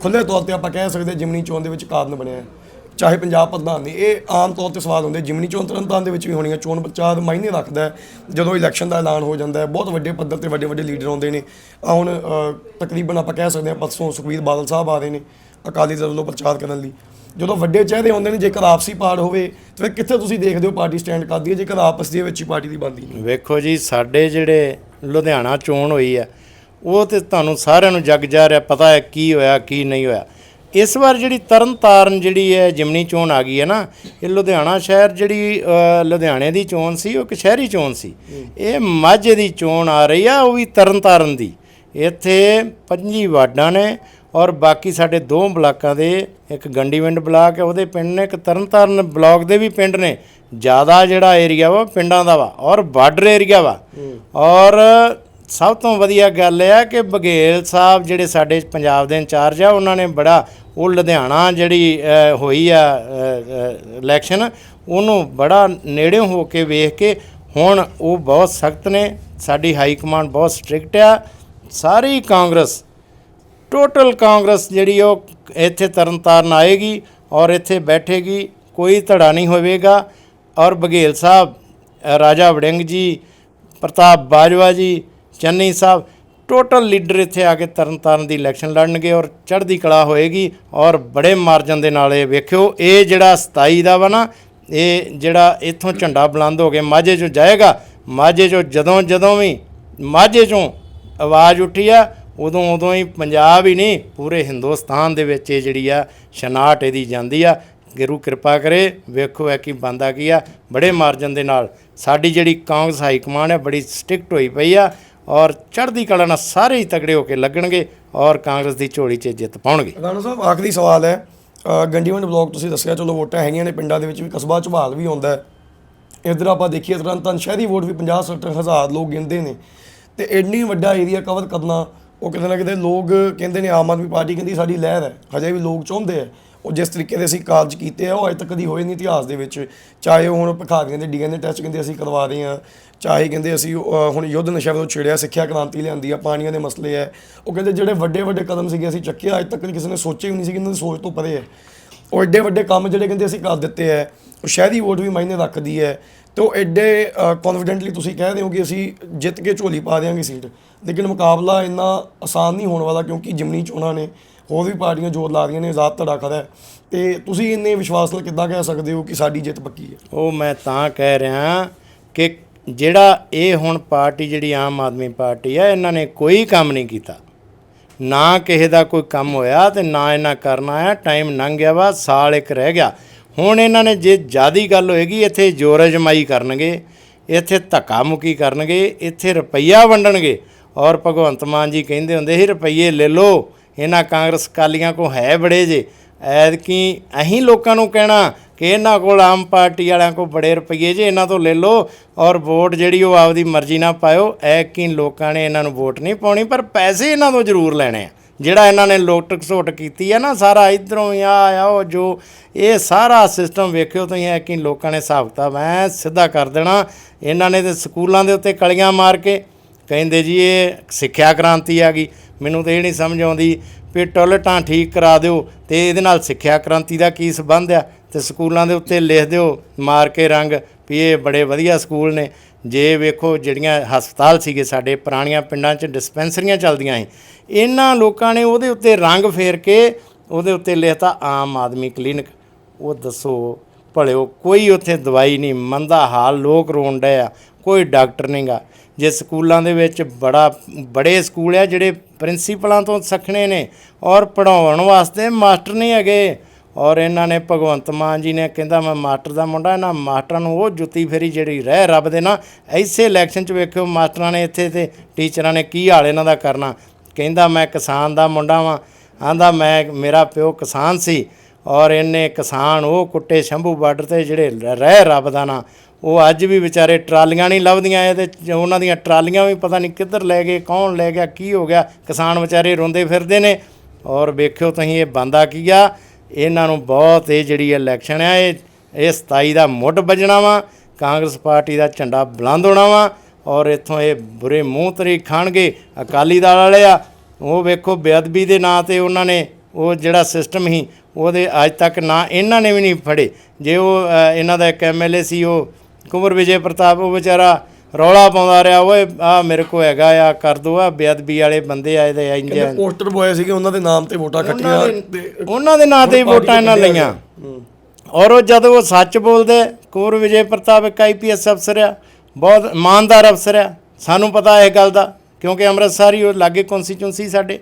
ਖੁੱਲੇ ਤੌਰ ਤੇ ਆਪਾਂ ਕਹਿ ਸਕਦੇ ਹਾਂ ਜਿਮਨੀ ਚੋਣ ਦੇ ਵਿੱਚ ਕਾਰਨ ਬਣਿਆ। ਚਾਹੇ ਪੰਜਾਬ ਪ੍ਰਧਾਨ ਦੀ, ਇਹ ਆਮ ਤੌਰ ਤੇ ਸਵਾਲ ਹੁੰਦੇ, ਜਿਮਨੀ ਚੋਣ ਤਰਨਤਾਰਨ ਦੇ ਵਿੱਚ ਵੀ ਹੋਣੀ ਹੈ ਚੋਣ ਪ੍ਰਚਾਰ ਮਾਇਨੇ ਰੱਖਦਾ ਜਦੋਂ ਇਲੈਕਸ਼ਨ ਦਾ ਐਲਾਨ ਹੋ ਜਾਂਦਾ ਹੈ, ਬਹੁਤ ਵੱਡੇ ਪੱਧਰ ਤੇ ਵੱਡੇ ਵੱਡੇ ਲੀਡਰ ਆਉਂਦੇ ਨੇ। ਆ ਹੁਣ ਤਕਰੀਬਨ ਆਪਾਂ ਕਹਿ ਸਕਦੇ ਹਾਂ ਪਰਸੋਂ ਸੁਖਬੀਰ ਬਾਦਲ ਸਾਹਿਬ ਆ ਰਹੇ ਨੇ ਅਕਾਲੀ ਦਲ ਵੱਲੋਂ ਪ੍ਰਚਾਰ ਕਰਨ ਲਈ। ਜਦੋਂ ਵੱਡੇ ਚਿਹਰੇ ਆਉਂਦੇ ਨੇ ਜੇਕਰ ਆਪਸੀ ਪਾੜ ਹੋਵੇ ਤਾਂ ਫਿਰ ਕਿੱਥੇ ਤੁਸੀਂ ਦੇਖਦੇ ਹੋ ਪਾਰਟੀ ਸਟੈਂਡ ਕਰਦੀ ਹੈ ਜੇਕਰ ਆਪਸ ਦੇ ਵਿੱਚ ਹੀ ਪਾਰਟੀ ਦੀ ਬਣਦੀ ਨਹੀਂ? ਵੇਖੋ ਜੀ ਸਾਡੇ ਜਿਹੜੇ ਲੁਧਿਆਣਾ ਚੋਣ ਹੋਈ ਆ ਉਹ ਤੇ ਤੁਹਾਨੂੰ ਸਾਰਿਆਂ ਨੂੰ ਜਗ ਜਾ ਰਿਹਾ ਪਤਾ ਹੈ ਕੀ ਹੋਇਆ ਕੀ ਨਹੀਂ ਹੋਇਆ। ਇਸ ਵਾਰ ਜਿਹੜੀ ਤਰਨਤਾਰਨ ਜਿਹੜੀ ਹੈ ਜਿਮਨੀ ਚੋਣ ਆ ਗਈ ਹੈ ਨਾ ਇਹ ਲੁਧਿਆਣਾ ਸ਼ਹਿਰ ਜਿਹੜੀ ਲੁਧਿਆਣੇ ਦੀ ਚੋਣ ਸੀ ਉਹ ਇੱਕ ਸ਼ਹਿਰੀ ਚੋਣ ਸੀ। ਇਹ ਮਾਝੇ ਦੀ ਚੋਣ ਆ ਰਹੀ ਆ ਉਹ ਵੀ ਤਰਨਤਾਰਨ ਦੀ। ਇੱਥੇ ਪੰਜੀ ਵਾਰਡਾਂ ਨੇ ਔਰ ਬਾਕੀ ਸਾਡੇ ਦੋ ਬਲਾਕਾਂ ਦੇ, ਇੱਕ ਗੰਡੀਵਿੰਡ ਬਲਾਕ ਹੈ, ਉਹਦੇ ਪਿੰਡ ਨੇ ਇੱਕ ਤਰਨਤਾਰਨ ਬਲਾਕ ਦੇ ਵੀ ਪਿੰਡ ਨੇ। ਜ਼ਿਆਦਾ ਜਿਹੜਾ ਏਰੀਆ ਵਾ ਪਿੰਡਾਂ ਦਾ ਵਾ ਔਰ ਬਾਰਡਰ ਏਰੀਆ ਵਾ। ਔਰ ਸਭ ਤੋਂ ਵਧੀਆ ਗੱਲ ਇਹ ਆ ਕਿ ਬਘੇਲ ਸਾਹਿਬ ਜਿਹੜੇ ਸਾਡੇ ਪੰਜਾਬ ਦੇ ਇੰਚਾਰਜ ਆ, ਉਹਨਾਂ ਨੇ ਬੜਾ, ਉਹ ਲੁਧਿਆਣਾ ਜਿਹੜੀ ਹੋਈ ਆ ਇਲੈਕਸ਼ਨ ਉਹਨੂੰ ਬੜਾ ਨੇੜਿਓਂ ਹੋ ਕੇ ਵੇਖ ਕੇ ਹੁਣ ਉਹ ਬਹੁਤ ਸਖਤ ਨੇ, ਸਾਡੀ ਹਾਈ ਕਮਾਂਡ ਬਹੁਤ ਸਟ੍ਰਿਕਟ ਆ। ਸਾਰੀ ਕਾਂਗਰਸ ਟੋਟਲ ਕਾਂਗਰਸ ਜਿਹੜੀ ਉਹ ਇੱਥੇ ਤਰਨਤਾਰਨ ਆਏਗੀ ਔਰ ਇੱਥੇ ਬੈਠੇਗੀ, ਕੋਈ ਧੜਾ ਨਹੀਂ ਹੋਵੇਗਾ। ਔਰ ਬਘੇਲ ਸਾਹਿਬ ਰਾਜਾ ਵੜਿੰਗ ਜੀ, ਪ੍ਰਤਾਪ ਬਾਜਵਾ ਜੀ, ਚੰਨੀ ਸਾਹਿਬ, ਟੋਟਲ ਲੀਡਰ ਇੱਥੇ ਆ ਕੇ ਤਰਨਤਾਰਨ ਦੀ ਇਲੈਕਸ਼ਨ ਲੜਨਗੇ ਔਰ ਚੜ੍ਹਦੀ ਕਲਾ ਹੋਏਗੀ ਔਰ ਬੜੇ ਮਾਰਜਨ ਦੇ ਨਾਲ ਇਹ ਵੇਖਿਓ, ਇਹ ਜਿਹੜਾ 27 ਦਾ ਵਾ ਨਾ, ਇਹ ਜਿਹੜਾ ਇੱਥੋਂ ਝੰਡਾ ਬੁਲੰਦ ਹੋ ਕੇ ਮਾਝੇ 'ਚੋਂ ਜਾਏਗਾ, ਮਾਝੇ ਚੋਂ ਜਦੋਂ ਜਦੋਂ ਵੀ ਮਾਝੇ ਚੋਂ ਆਵਾਜ਼ ਉੱਠੀ ਆ ਉਦੋਂ ਉਦੋਂ ਹੀ ਪੰਜਾਬ ਹੀ ਨਹੀਂ ਪੂਰੇ ਹਿੰਦੁਸਤਾਨ ਦੇ ਵਿੱਚ ਇਹ ਜਿਹੜੀ ਆ ਸ਼ਨਾਟ ਇਹਦੀ ਜਾਂਦੀ ਆ। ਗੁਰੂ ਕਿਰਪਾ ਕਰੇ ਵੇਖੋ ਐ ਕੀ ਬੰਦਾ ਕੀ ਆ। ਬੜੇ ਮਾਰਜਨ ਦੇ ਨਾਲ ਸਾਡੀ ਜਿਹੜੀ ਕਾਂਗਰਸ ਹਾਈ ਕਮਾਂਡ ਹੈ ਬੜੀ ਸਟ੍ਰਿਕਟ ਹੋਈ ਪਈ ਆ ਔਰ ਚੜ੍ਹਦੀ ਕਲਾ ਨਾਲ ਸਾਰੇ ਹੀ ਤਗੜੇ ਹੋ ਕੇ ਲੱਗਣਗੇ ਔਰ ਕਾਂਗਰਸ ਦੀ ਝੋਲੀ 'ਚ ਜਿੱਤ ਪਾਉਣਗੇ। ਰਾਣਾ ਸਾਹਿਬ ਆਖਰੀ ਸਵਾਲ ਹੈ। ਅ, ਗੰਡੀਵੰਡ ਬਲਾਕ ਤੁਸੀਂ ਦੱਸਿਆ ਚਲੋ ਵੋਟਾਂ ਹੈਗੀਆਂ ਨੇ ਪਿੰਡਾਂ ਦੇ ਵਿੱਚ ਵੀ ਕਸਬਾ ਝਬਾਲ ਵੀ ਆਉਂਦਾ ਹੈ। ਇਧਰ ਆਪਾਂ ਦੇਖੀਏ ਤਰਨਤਨ ਸ਼ਹਿਰੀ ਵੋਟ ਵੀ 50 60 ਹਜ਼ਾਰ ਲੋਕ ਗਿਣਦੇ ਨੇ। ਤੇ ਇੰਨੀ ਵੱਡਾ ਏਰੀਆ ਕਵਰ ਕਰਨਾ ਉਹ ਕਿਤੇ ਨਾ ਕਿਤੇ ਲੋਕ ਕਹਿੰਦੇ ਨੇ ਆਮ ਆਦਮੀ ਪਾਰਟੀ ਕਹਿੰਦੀ ਸਾਡੀ ਲਹਿਰ ਹੈ, ਹਜੇ ਵੀ ਲੋਕ ਚਾਹੁੰਦੇ ਆ ਉਹ ਜਿਸ ਤਰੀਕੇ ਦੇ ਅਸੀਂ ਕਾਰਜ ਕੀਤੇ ਆ, ਉਹ ਅਜੇ ਤੱਕ ਕਦੀ ਹੋਏ ਨਹੀਂ ਇਤਿਹਾਸ ਦੇ ਵਿੱਚ। ਚਾਹੇ ਉਹ ਹੁਣ ਭਿਖਾਰੀਆਂ ਦੇ ਡੀਐਨਏ ਟੈਸਟ ਕਹਿੰਦੇ ਅਸੀਂ ਕਰਵਾ ਰਹੇ ਹਾਂ, ਚਾਹੇ ਕਹਿੰਦੇ ਅਸੀਂ ਹੁਣ ਯੁੱਧ ਨਸ਼ਾ ਤੋਂ ਛੇੜਿਆ, ਸਿੱਖਿਆ ਕ੍ਰਾਂਤੀ ਲਿਆਂਦੀ ਆ, ਪਾਣੀਆਂ ਦੇ ਮਸਲੇ ਆ ਉਹ ਕਹਿੰਦੇ ਜਿਹੜੇ ਵੱਡੇ ਵੱਡੇ ਕਦਮ ਸੀਗੇ ਅਸੀਂ ਚੱਕੇ ਅੱਜ ਤੱਕ ਕਿਸੇ ਨੇ ਸੋਚੇ ਵੀ ਨਹੀਂ ਸੀ ਕਿ ਇਹਨਾਂ ਦੀ ਸੋਚ ਤੋਂ ਪਰੇ ਹੈ। ਉਹ ਐਡੇ ਵੱਡੇ ਕੰਮ ਜਿਹੜੇ ਕਹਿੰਦੇ ਅਸੀਂ ਕਰ ਦਿੱਤੇ ਹੈ, ਉਹ ਸ਼ਹਿਰੀ ਵੋਟ ਵੀ ਮਾਇਨੇ ਰੱਖਦੀ ਹੈ। ਤੇ ਉਹ ਐਡੇ ਕੌਨਫੀਡੈਂਟਲੀ ਤੁਸੀਂ ਕਹਿ ਦਿਓ ਕਿ ਅਸੀਂ ਜਿੱਤ ਕੇ ਝੋਲੀ ਪਾ ਦੇਵਾਂਗੇ ਸੀਟ ਲੇਕਿਨ ਮੁਕਾਬਲਾ ਇੰਨਾ ਆਸਾਨ ਨਹੀਂ ਹੋਣ ਵਾਲਾ ਕਿਉਂਕਿ ਜਿਮਨੀ ਚੋਣਾਂ ਨੇ ਹੋਰ ਵੀ ਪਾਰਟੀਆਂ ਜ਼ੋਰ ਲਾ ਰਹੀਆਂ ਨੇ, ਆਜ਼ਾਦ ਧੜਾ ਖੜਾ ਹੈ। ਤੇ ਤੁਸੀਂ ਇੰਨੇ ਵਿਸ਼ਵਾਸ ਨਾਲ ਕਿੱਦਾਂ ਕਹਿ ਸਕਦੇ ਹੋ ਕਿ ਸਾਡੀ ਜਿੱਤ ਪੱਕੀ ਹੈ? ਉਹ ਮੈਂ ਤਾਂ ਕਹਿ ਰਿਹਾ ਕਿ ਜਿਹੜਾ ਇਹ ਹੁਣ ਪਾਰਟੀ ਜਿਹੜੀ ਆਮ ਆਦਮੀ ਪਾਰਟੀ ਹੈ, ਇਹਨਾਂ ਨੇ ਕੋਈ ਕੰਮ ਨਹੀਂ ਕੀਤਾ। ਨਾ ਕਿਸੇ ਦਾ ਕੋਈ ਕੰਮ ਹੋਇਆ ਤੇ ਨਾ ਇਹਨਾਂ ਕਰਨਾ ਆ ਟਾਈਮ ਲੰਘ ਗਿਆ ਵਾ, ਸਾਲ ਇੱਕ ਰਹਿ ਗਿਆ। ਹੁਣ ਇਹਨਾਂ ਨੇ ਜੇ ਜਿਆਦੀ ਗੱਲ ਹੋਏਗੀ, ਇੱਥੇ ਜੋਰ ਅਜਮਾਈ ਕਰਨਗੇ, ਇੱਥੇ ਧੱਕਾ ਮੁੱਕੀ ਕਰਨਗੇ, ਇੱਥੇ ਰੁਪਈਆ ਵੰਡਣਗੇ। ਔਰ ਭਗਵੰਤ ਮਾਨ ਜੀ ਕਹਿੰਦੇ ਹੁੰਦੇ ਸੀ, ਰੁਪਈਏ ਲੈ ਲਓ, ਇਹਨਾਂ ਕਾਂਗਰਸ ਕਾਲੀਆਂ ਕੋ ਹੈ ਬੜੇ ਜੇ। ਐਦਕੀ ਅਹੀਂ ਲੋਕਾਂ ਨੂੰ ਕਹਿਣਾ ਕਿ ਇਹਨਾਂ ਕੋਲ ਆਮ ਪਾਰਟੀ ਵਾਲਿਆਂ ਕੋਲ ਬੜੇ ਰੁਪਈਏ ਜੇ, ਇਹਨਾਂ ਤੋਂ ਲੈ ਲਓ। ਔਰ ਵੋਟ ਜਿਹੜੀ ਉਹ ਆਪਦੀ ਮਰਜ਼ੀ ਨਾਲ ਪਾਇਓ, ਐਤਕੀ ਲੋਕਾਂ ਨੇ ਇਹਨਾਂ ਨੂੰ ਵੋਟ ਨਹੀਂ ਪਾਉਣੀ, ਪਰ ਪੈਸੇ ਇਹਨਾਂ ਤੋਂ ਜ਼ਰੂਰ ਲੈਣੇ ਆ। ਜਿਹੜਾ ਇਹਨਾਂ ਨੇ ਲੁੱਟ ਘਸੋਟ ਕੀਤੀ ਹੈ ਨਾ, ਸਾਰਾ ਇਧਰੋਂ ਆ ਆ, ਉਹ ਜੋ, ਇਹ ਸਾਰਾ ਸਿਸਟਮ ਵੇਖਿਓ ਤੁਸੀਂ ਐਤਕੀ ਲੋਕਾਂ ਨੇ ਹਿਸਾਬ ਕਿਤਾਬ ਐ ਸਿੱਧਾ ਕਰ ਦੇਣਾ। ਇਹਨਾਂ ਨੇ ਤੇ ਸਕੂਲਾਂ ਦੇ ਉੱਤੇ ਕਲੀਆਂ ਮਾਰ ਕੇ ਕਹਿੰਦੇ ਜੀ, ਇਹ ਸਿੱਖਿਆ ਕ੍ਰਾਂਤੀ ਆ ਗਈ। ਮੈਨੂੰ ਤਾਂ ਇਹ ਨਹੀਂ ਸਮਝ ਆਉਂਦੀ ਵੀ ਟੋਇਲਟਾਂ ਠੀਕ ਕਰਾ ਦਿਓ ਤੇ ਇਹਦੇ ਨਾਲ ਸਿੱਖਿਆ ਕ੍ਰਾਂਤੀ ਦਾ ਕੀ ਸੰਬੰਧ ਆ? ਤੇ ਸਕੂਲਾਂ ਦੇ ਉੱਤੇ ਲਿਖ ਦਿਓ, ਮਾਰ ਕੇ ਰੰਗ। ਵੀ ਇਹ ਬੜੇ ਵਧੀਆ ਸਕੂਲ ਨੇ। ਜੇ ਵੇਖੋ ਜਿਹੜੀਆਂ ਹਸਪਤਾਲ ਸੀਗੇ ਸਾਡੇ, ਪੁਰਾਣੀਆਂ ਪਿੰਡਾਂ 'ਚ ਡਿਸਪੈਂਸਰੀਆਂ ਚੱਲਦੀਆਂ ਸੀ। ਇਹਨਾਂ ਲੋਕਾਂ ਨੇ ਉਹਦੇ ਉੱਤੇ ਰੰਗ ਫੇਰ ਕੇ ਉਹਦੇ ਉੱਤੇ ਲਿਖਤਾ ਆਮ ਆਦਮੀ ਕਲੀਨਿਕ। ਉਹ ਦੱਸੋ, ਭਲਿਓ ਕੋਈ ਉੱਥੇ ਦਵਾਈ ਨਹੀਂ, ਮੰਦਾ ਹਾਲ, ਲੋਕ ਰੋਣ ਡਏ ਆ, ਕੋਈ ਡਾਕਟਰ ਨਹੀਂਗਾ ਜੇ ਸਕੂਲਾਂ ਦੇ ਵਿੱਚ ਬੜਾ, ਬੜੇ ਸਕੂਲ ਆ ਜਿਹੜੇ ਪ੍ਰਿੰਸੀਪਲਾਂ ਤੋਂ ਸਖਣੇ ਨੇ ਔਰ ਪੜਾਉਣ ਵਾਸਤੇ ਮਾਸਟਰ ਨਹੀਂ ਹੈਗੇ। ਔਰ ਇਹਨਾਂ ਨੇ ਭਗਵੰਤ ਮਾਨ ਜੀ ਨੇ ਕਹਿੰਦਾ, ਮੈਂ ਮਾਸਟਰ ਦਾ ਮੁੰਡਾ, ਇਹਨਾਂ ਮਾਸਟਰਾਂ ਨੂੰ ਉਹ ਜੁੱਤੀ ਫੇਰੀ ਜਿਹੜੀ ਰਹਿ ਰੱਬ ਦੇ ਨਾ, ਐਸੇ ਇਲੈਕਸ਼ਨ 'ਚ ਵੇਖਿਓ ਮਾਸਟਰਾਂ ਨੇ ਇੱਥੇ ਤੇ ਟੀਚਰਾਂ ਨੇ ਕੀ ਹਾਲ ਇਹਨਾਂ ਦਾ ਕਰਨਾ। ਕਹਿੰਦਾ, ਮੈਂ ਕਿਸਾਨ ਦਾ ਮੁੰਡਾ ਵਾਂ। ਆਂਦਾ, ਮੈਂ, ਮੇਰਾ ਪਿਓ ਕਿਸਾਨ ਸੀ ਔਰ ਇਹਨੇ ਕਿਸਾਨ ਉਹ ਕੁੱਟੇ ਸ਼ੰਭੂ ਬਾਰਡਰ ਤੇ ਜਿਹੜੇ ਰਹਿ ਰੱਬ ਦਾ ਨਾ। ਉਹ ਅੱਜ ਵੀ ਵਿਚਾਰੇ ਟਰਾਲੀਆਂ ਨਹੀਂ ਲੱਭਦੀਆਂ, ਇਹਦੇ 'ਚ ਉਹਨਾਂ ਦੀਆਂ ਟਰਾਲੀਆਂ ਵੀ ਪਤਾ ਨਹੀਂ ਕਿੱਧਰ ਲੈ ਗਏ, ਕੌਣ ਲੈ ਗਿਆ, ਕੀ ਹੋ ਗਿਆ? ਕਿਸਾਨ ਵਿਚਾਰੇ ਰੋਂਦੇ ਫਿਰਦੇ ਨੇ। ਔਰ ਵੇਖਿਓ ਤੁਸੀਂ ਇਹ ਬੰਦਾ ਕੀ ਆ? ਇਹਨਾਂ ਨੂੰ ਬਹੁਤ ਇਹ ਜਿਹੜੀ ਇਲੈਕਸ਼ਨ ਆ, ਇਹ ਇਹ 27 ਦਾ ਮੁੱਢ ਵੱਜਣਾ ਵਾ, ਕਾਂਗਰਸ ਪਾਰਟੀ ਦਾ ਝੰਡਾ ਬੁਲੰਦ ਹੋਣਾ ਵਾ ਔਰ ਇੱਥੋਂ ਇਹ ਬੁਰੇ ਮੂੰਹ ਤਰੀ ਖਾਣਗੇ ਅਕਾਲੀ ਦਲ ਵਾਲੇ ਆ। ਉਹ ਵੇਖੋ ਬੇਅਦਬੀ ਦੇ ਨਾਂ ਤੇ ਉਹਨਾਂ ਨੇ ਉਹ ਜਿਹੜਾ ਸਿਸਟਮ ਸੀ, ਉਹਦੇ ਅੱਜ ਤੱਕ ਨਾ ਇਹਨਾਂ ਨੇ ਵੀ ਨਹੀਂ ਫੜੇ। ਜੇ ਉਹ ਇਹਨਾਂ ਦਾ ਇੱਕ ਐਮਐਲਏ ਸੀ, ਉਹ ਕੁੰਵਰ ਵਿਜੇ ਪ੍ਰਤਾਪ, ਉਹ ਵਿਚਾਰਾ ਰੌਲਾ ਪਾਉਂਦਾ ਰਿਹਾ ਓਏ ਆ ਮੇਰੇ ਕੋ ਹੈਗਾ ਆ ਕਰ ਦੋ ਆ ਬੇਅਦਬੀ ਵਾਲੇ ਬੰਦੇ ਆਏ ਦੇ ਇੰਜ ਕਹਿੰਦੇ ਪੋਸਟਰ ਬੋਏ ਸੀਗੇ ਉਹਨਾਂ ਦੇ ਨਾਮ ਤੇ ਵੋਟਾਂ ਖੱਟੀਆਂ ਉਹਨਾਂ ਦੇ ਨਾਂ ਤੇ ਹੀ ਵੋਟਾਂ ਇਹਨਾਂ ਲਈਆਂ। ਔਰ ਉਹ ਜਦੋਂ ਉਹ ਸੱਚ ਬੋਲਦੇ ਕੁੰਵਰ ਵਿਜੇ ਪ੍ਰਤਾਪ ਇੱਕ ਆਈਪੀਐਸ ਅਫਸਰ ਆ ਬਹੁਤ ਇਮਾਨਦਾਰ ਅਫਸਰ ਆ। ਸਾਨੂੰ ਪਤਾ ਇਹ ਗੱਲ ਦਾ ਕਿਉਂਕਿ ਅੰਮ੍ਰਿਤਸਰ ਹੀ ਉਹ ਲਾਗੇ ਕਨਸਟੀਚੁਐਂਸੀ ਸਾਡੇ।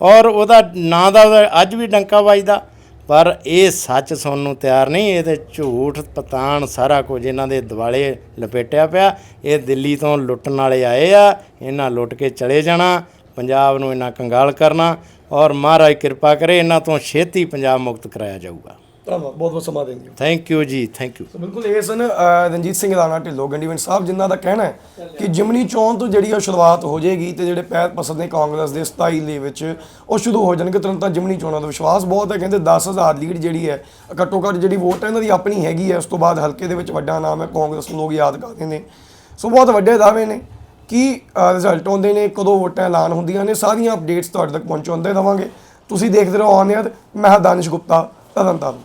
ਔਰ ਉਹਦਾ ਨਾਂ ਦਾ ਅੱਜ ਵੀ ਡੰਕਾ ਵੱਜਦਾ। ਪਰ ਇਹ ਸੱਚ ਸੁਣਨ ਨੂੰ ਤਿਆਰ ਨਹੀਂ, ਇਹ ਤੇ ਝੂਠ ਪਤਾਣ ਸਾਰਾ ਕੁਝ ਇਹਨਾਂ ਦੇ ਦਿਵਾਲੇ ਲਪੇਟਿਆ ਪਿਆ। ਇਹ ਦਿੱਲੀ ਤੋਂ ਲੁੱਟਣ ਵਾਲੇ ਆਏ ਆ, ਇਹਨਾਂ ਲੁੱਟ ਕੇ ਚਲੇ ਜਾਣਾ, ਪੰਜਾਬ ਨੂੰ ਇਹਨਾਂ ਕੰਗਾਲ ਕਰਨਾ ਔਰ ਮਹਾਰਾਜ ਕਿਰਪਾ ਕਰੇ ਇਹਨਾਂ ਤੋਂ ਛੇਤੀ ਪੰਜਾਬ ਮੁਕਤ ਕਰਾਇਆ ਜਾਊਗਾ। ਧੰਨਵਾਦ ਬਹੁਤ ਬਹੁਤ ਸਮਾਂ ਦੇਣ ਲਈ thank you ji thank you so ਬਿਲਕੁਲ ਇਹ ਸਨ ਰਣਜੀਤ ਸਿੰਘ ਰਾਣਾ ਢਿੱਲੋਂ ਗੰਡੀਵਿੰਡ ਸਾਹਿਬ ਜਿਨ੍ਹਾਂ ਦਾ ਕਹਿਣਾ ਹੈ ਕਿ ਜਿਮਨੀ ਚੋਣ ਤੋਂ ਜਿਹੜੀ ਉਹ ਸ਼ੁਰੂਆਤ ਹੋ ਜਾਏਗੀ ਤੇ ਜਿਹੜੇ ਪੈਰ ਪਸੰਦ ਨੇ ਕਾਂਗਰਸ ਦੇ 27 ਦੇ ਵਿੱਚ ਉਹ ਸ਼ੁਰੂ ਹੋ ਜਾਣਗੇ ਤੁਰੰਤ ਜਿਮਨੀ ਚੋਣਾਂ ਦਾ ਵਿਸ਼ਵਾਸ ਬਹੁਤ ਹੈ ਕਹਿੰਦੇ 10000 ਲੀਡ ਜਿਹੜੀ ਹੈ ਘੱਟੋ ਘੱਟ ਜਿਹੜੀ ਵੋਟ ਹੈ ਇਹਨਾਂ ਦੀ ਆਪਣੀ ਹੈਗੀ ਹੈ ਉਸ ਤੋਂ ਬਾਅਦ ਹਲਕੇ ਦੇ ਵਿੱਚ ਵੱਡਾ ਨਾਮ ਹੈ ਕਾਂਗਰਸ ਨੂੰ ਲੋਕ ਯਾਦ ਕਰਦੇ ਨੇ। ਸੋ ਬਹੁਤ ਵੱਡੇ ਦਾਅਵੇ ਨੇ ਕੀ ਰਿਜ਼ਲਟ ਆਉਂਦੇ ਨੇ ਕਦੋਂ ਵੋਟਾਂ ਐਲਾਨ ਹੁੰਦੀਆਂ ਨੇ ਸਾਰੀਆਂ ਅਪਡੇਟਸ ਤੁਹਾਡੇ ਤੱਕ ਪਹੁੰਚਾਉਂਦੇ ਰਵਾਂਗੇ। ਤੁਸੀਂ ਦੇਖਦੇ ਰਹੋ ਆਨ 에ਅਰ ਮੈਂ ਦਾਨਿਸ਼ ਗੁਪਤਾ ਤਰਨਤਾਰਨ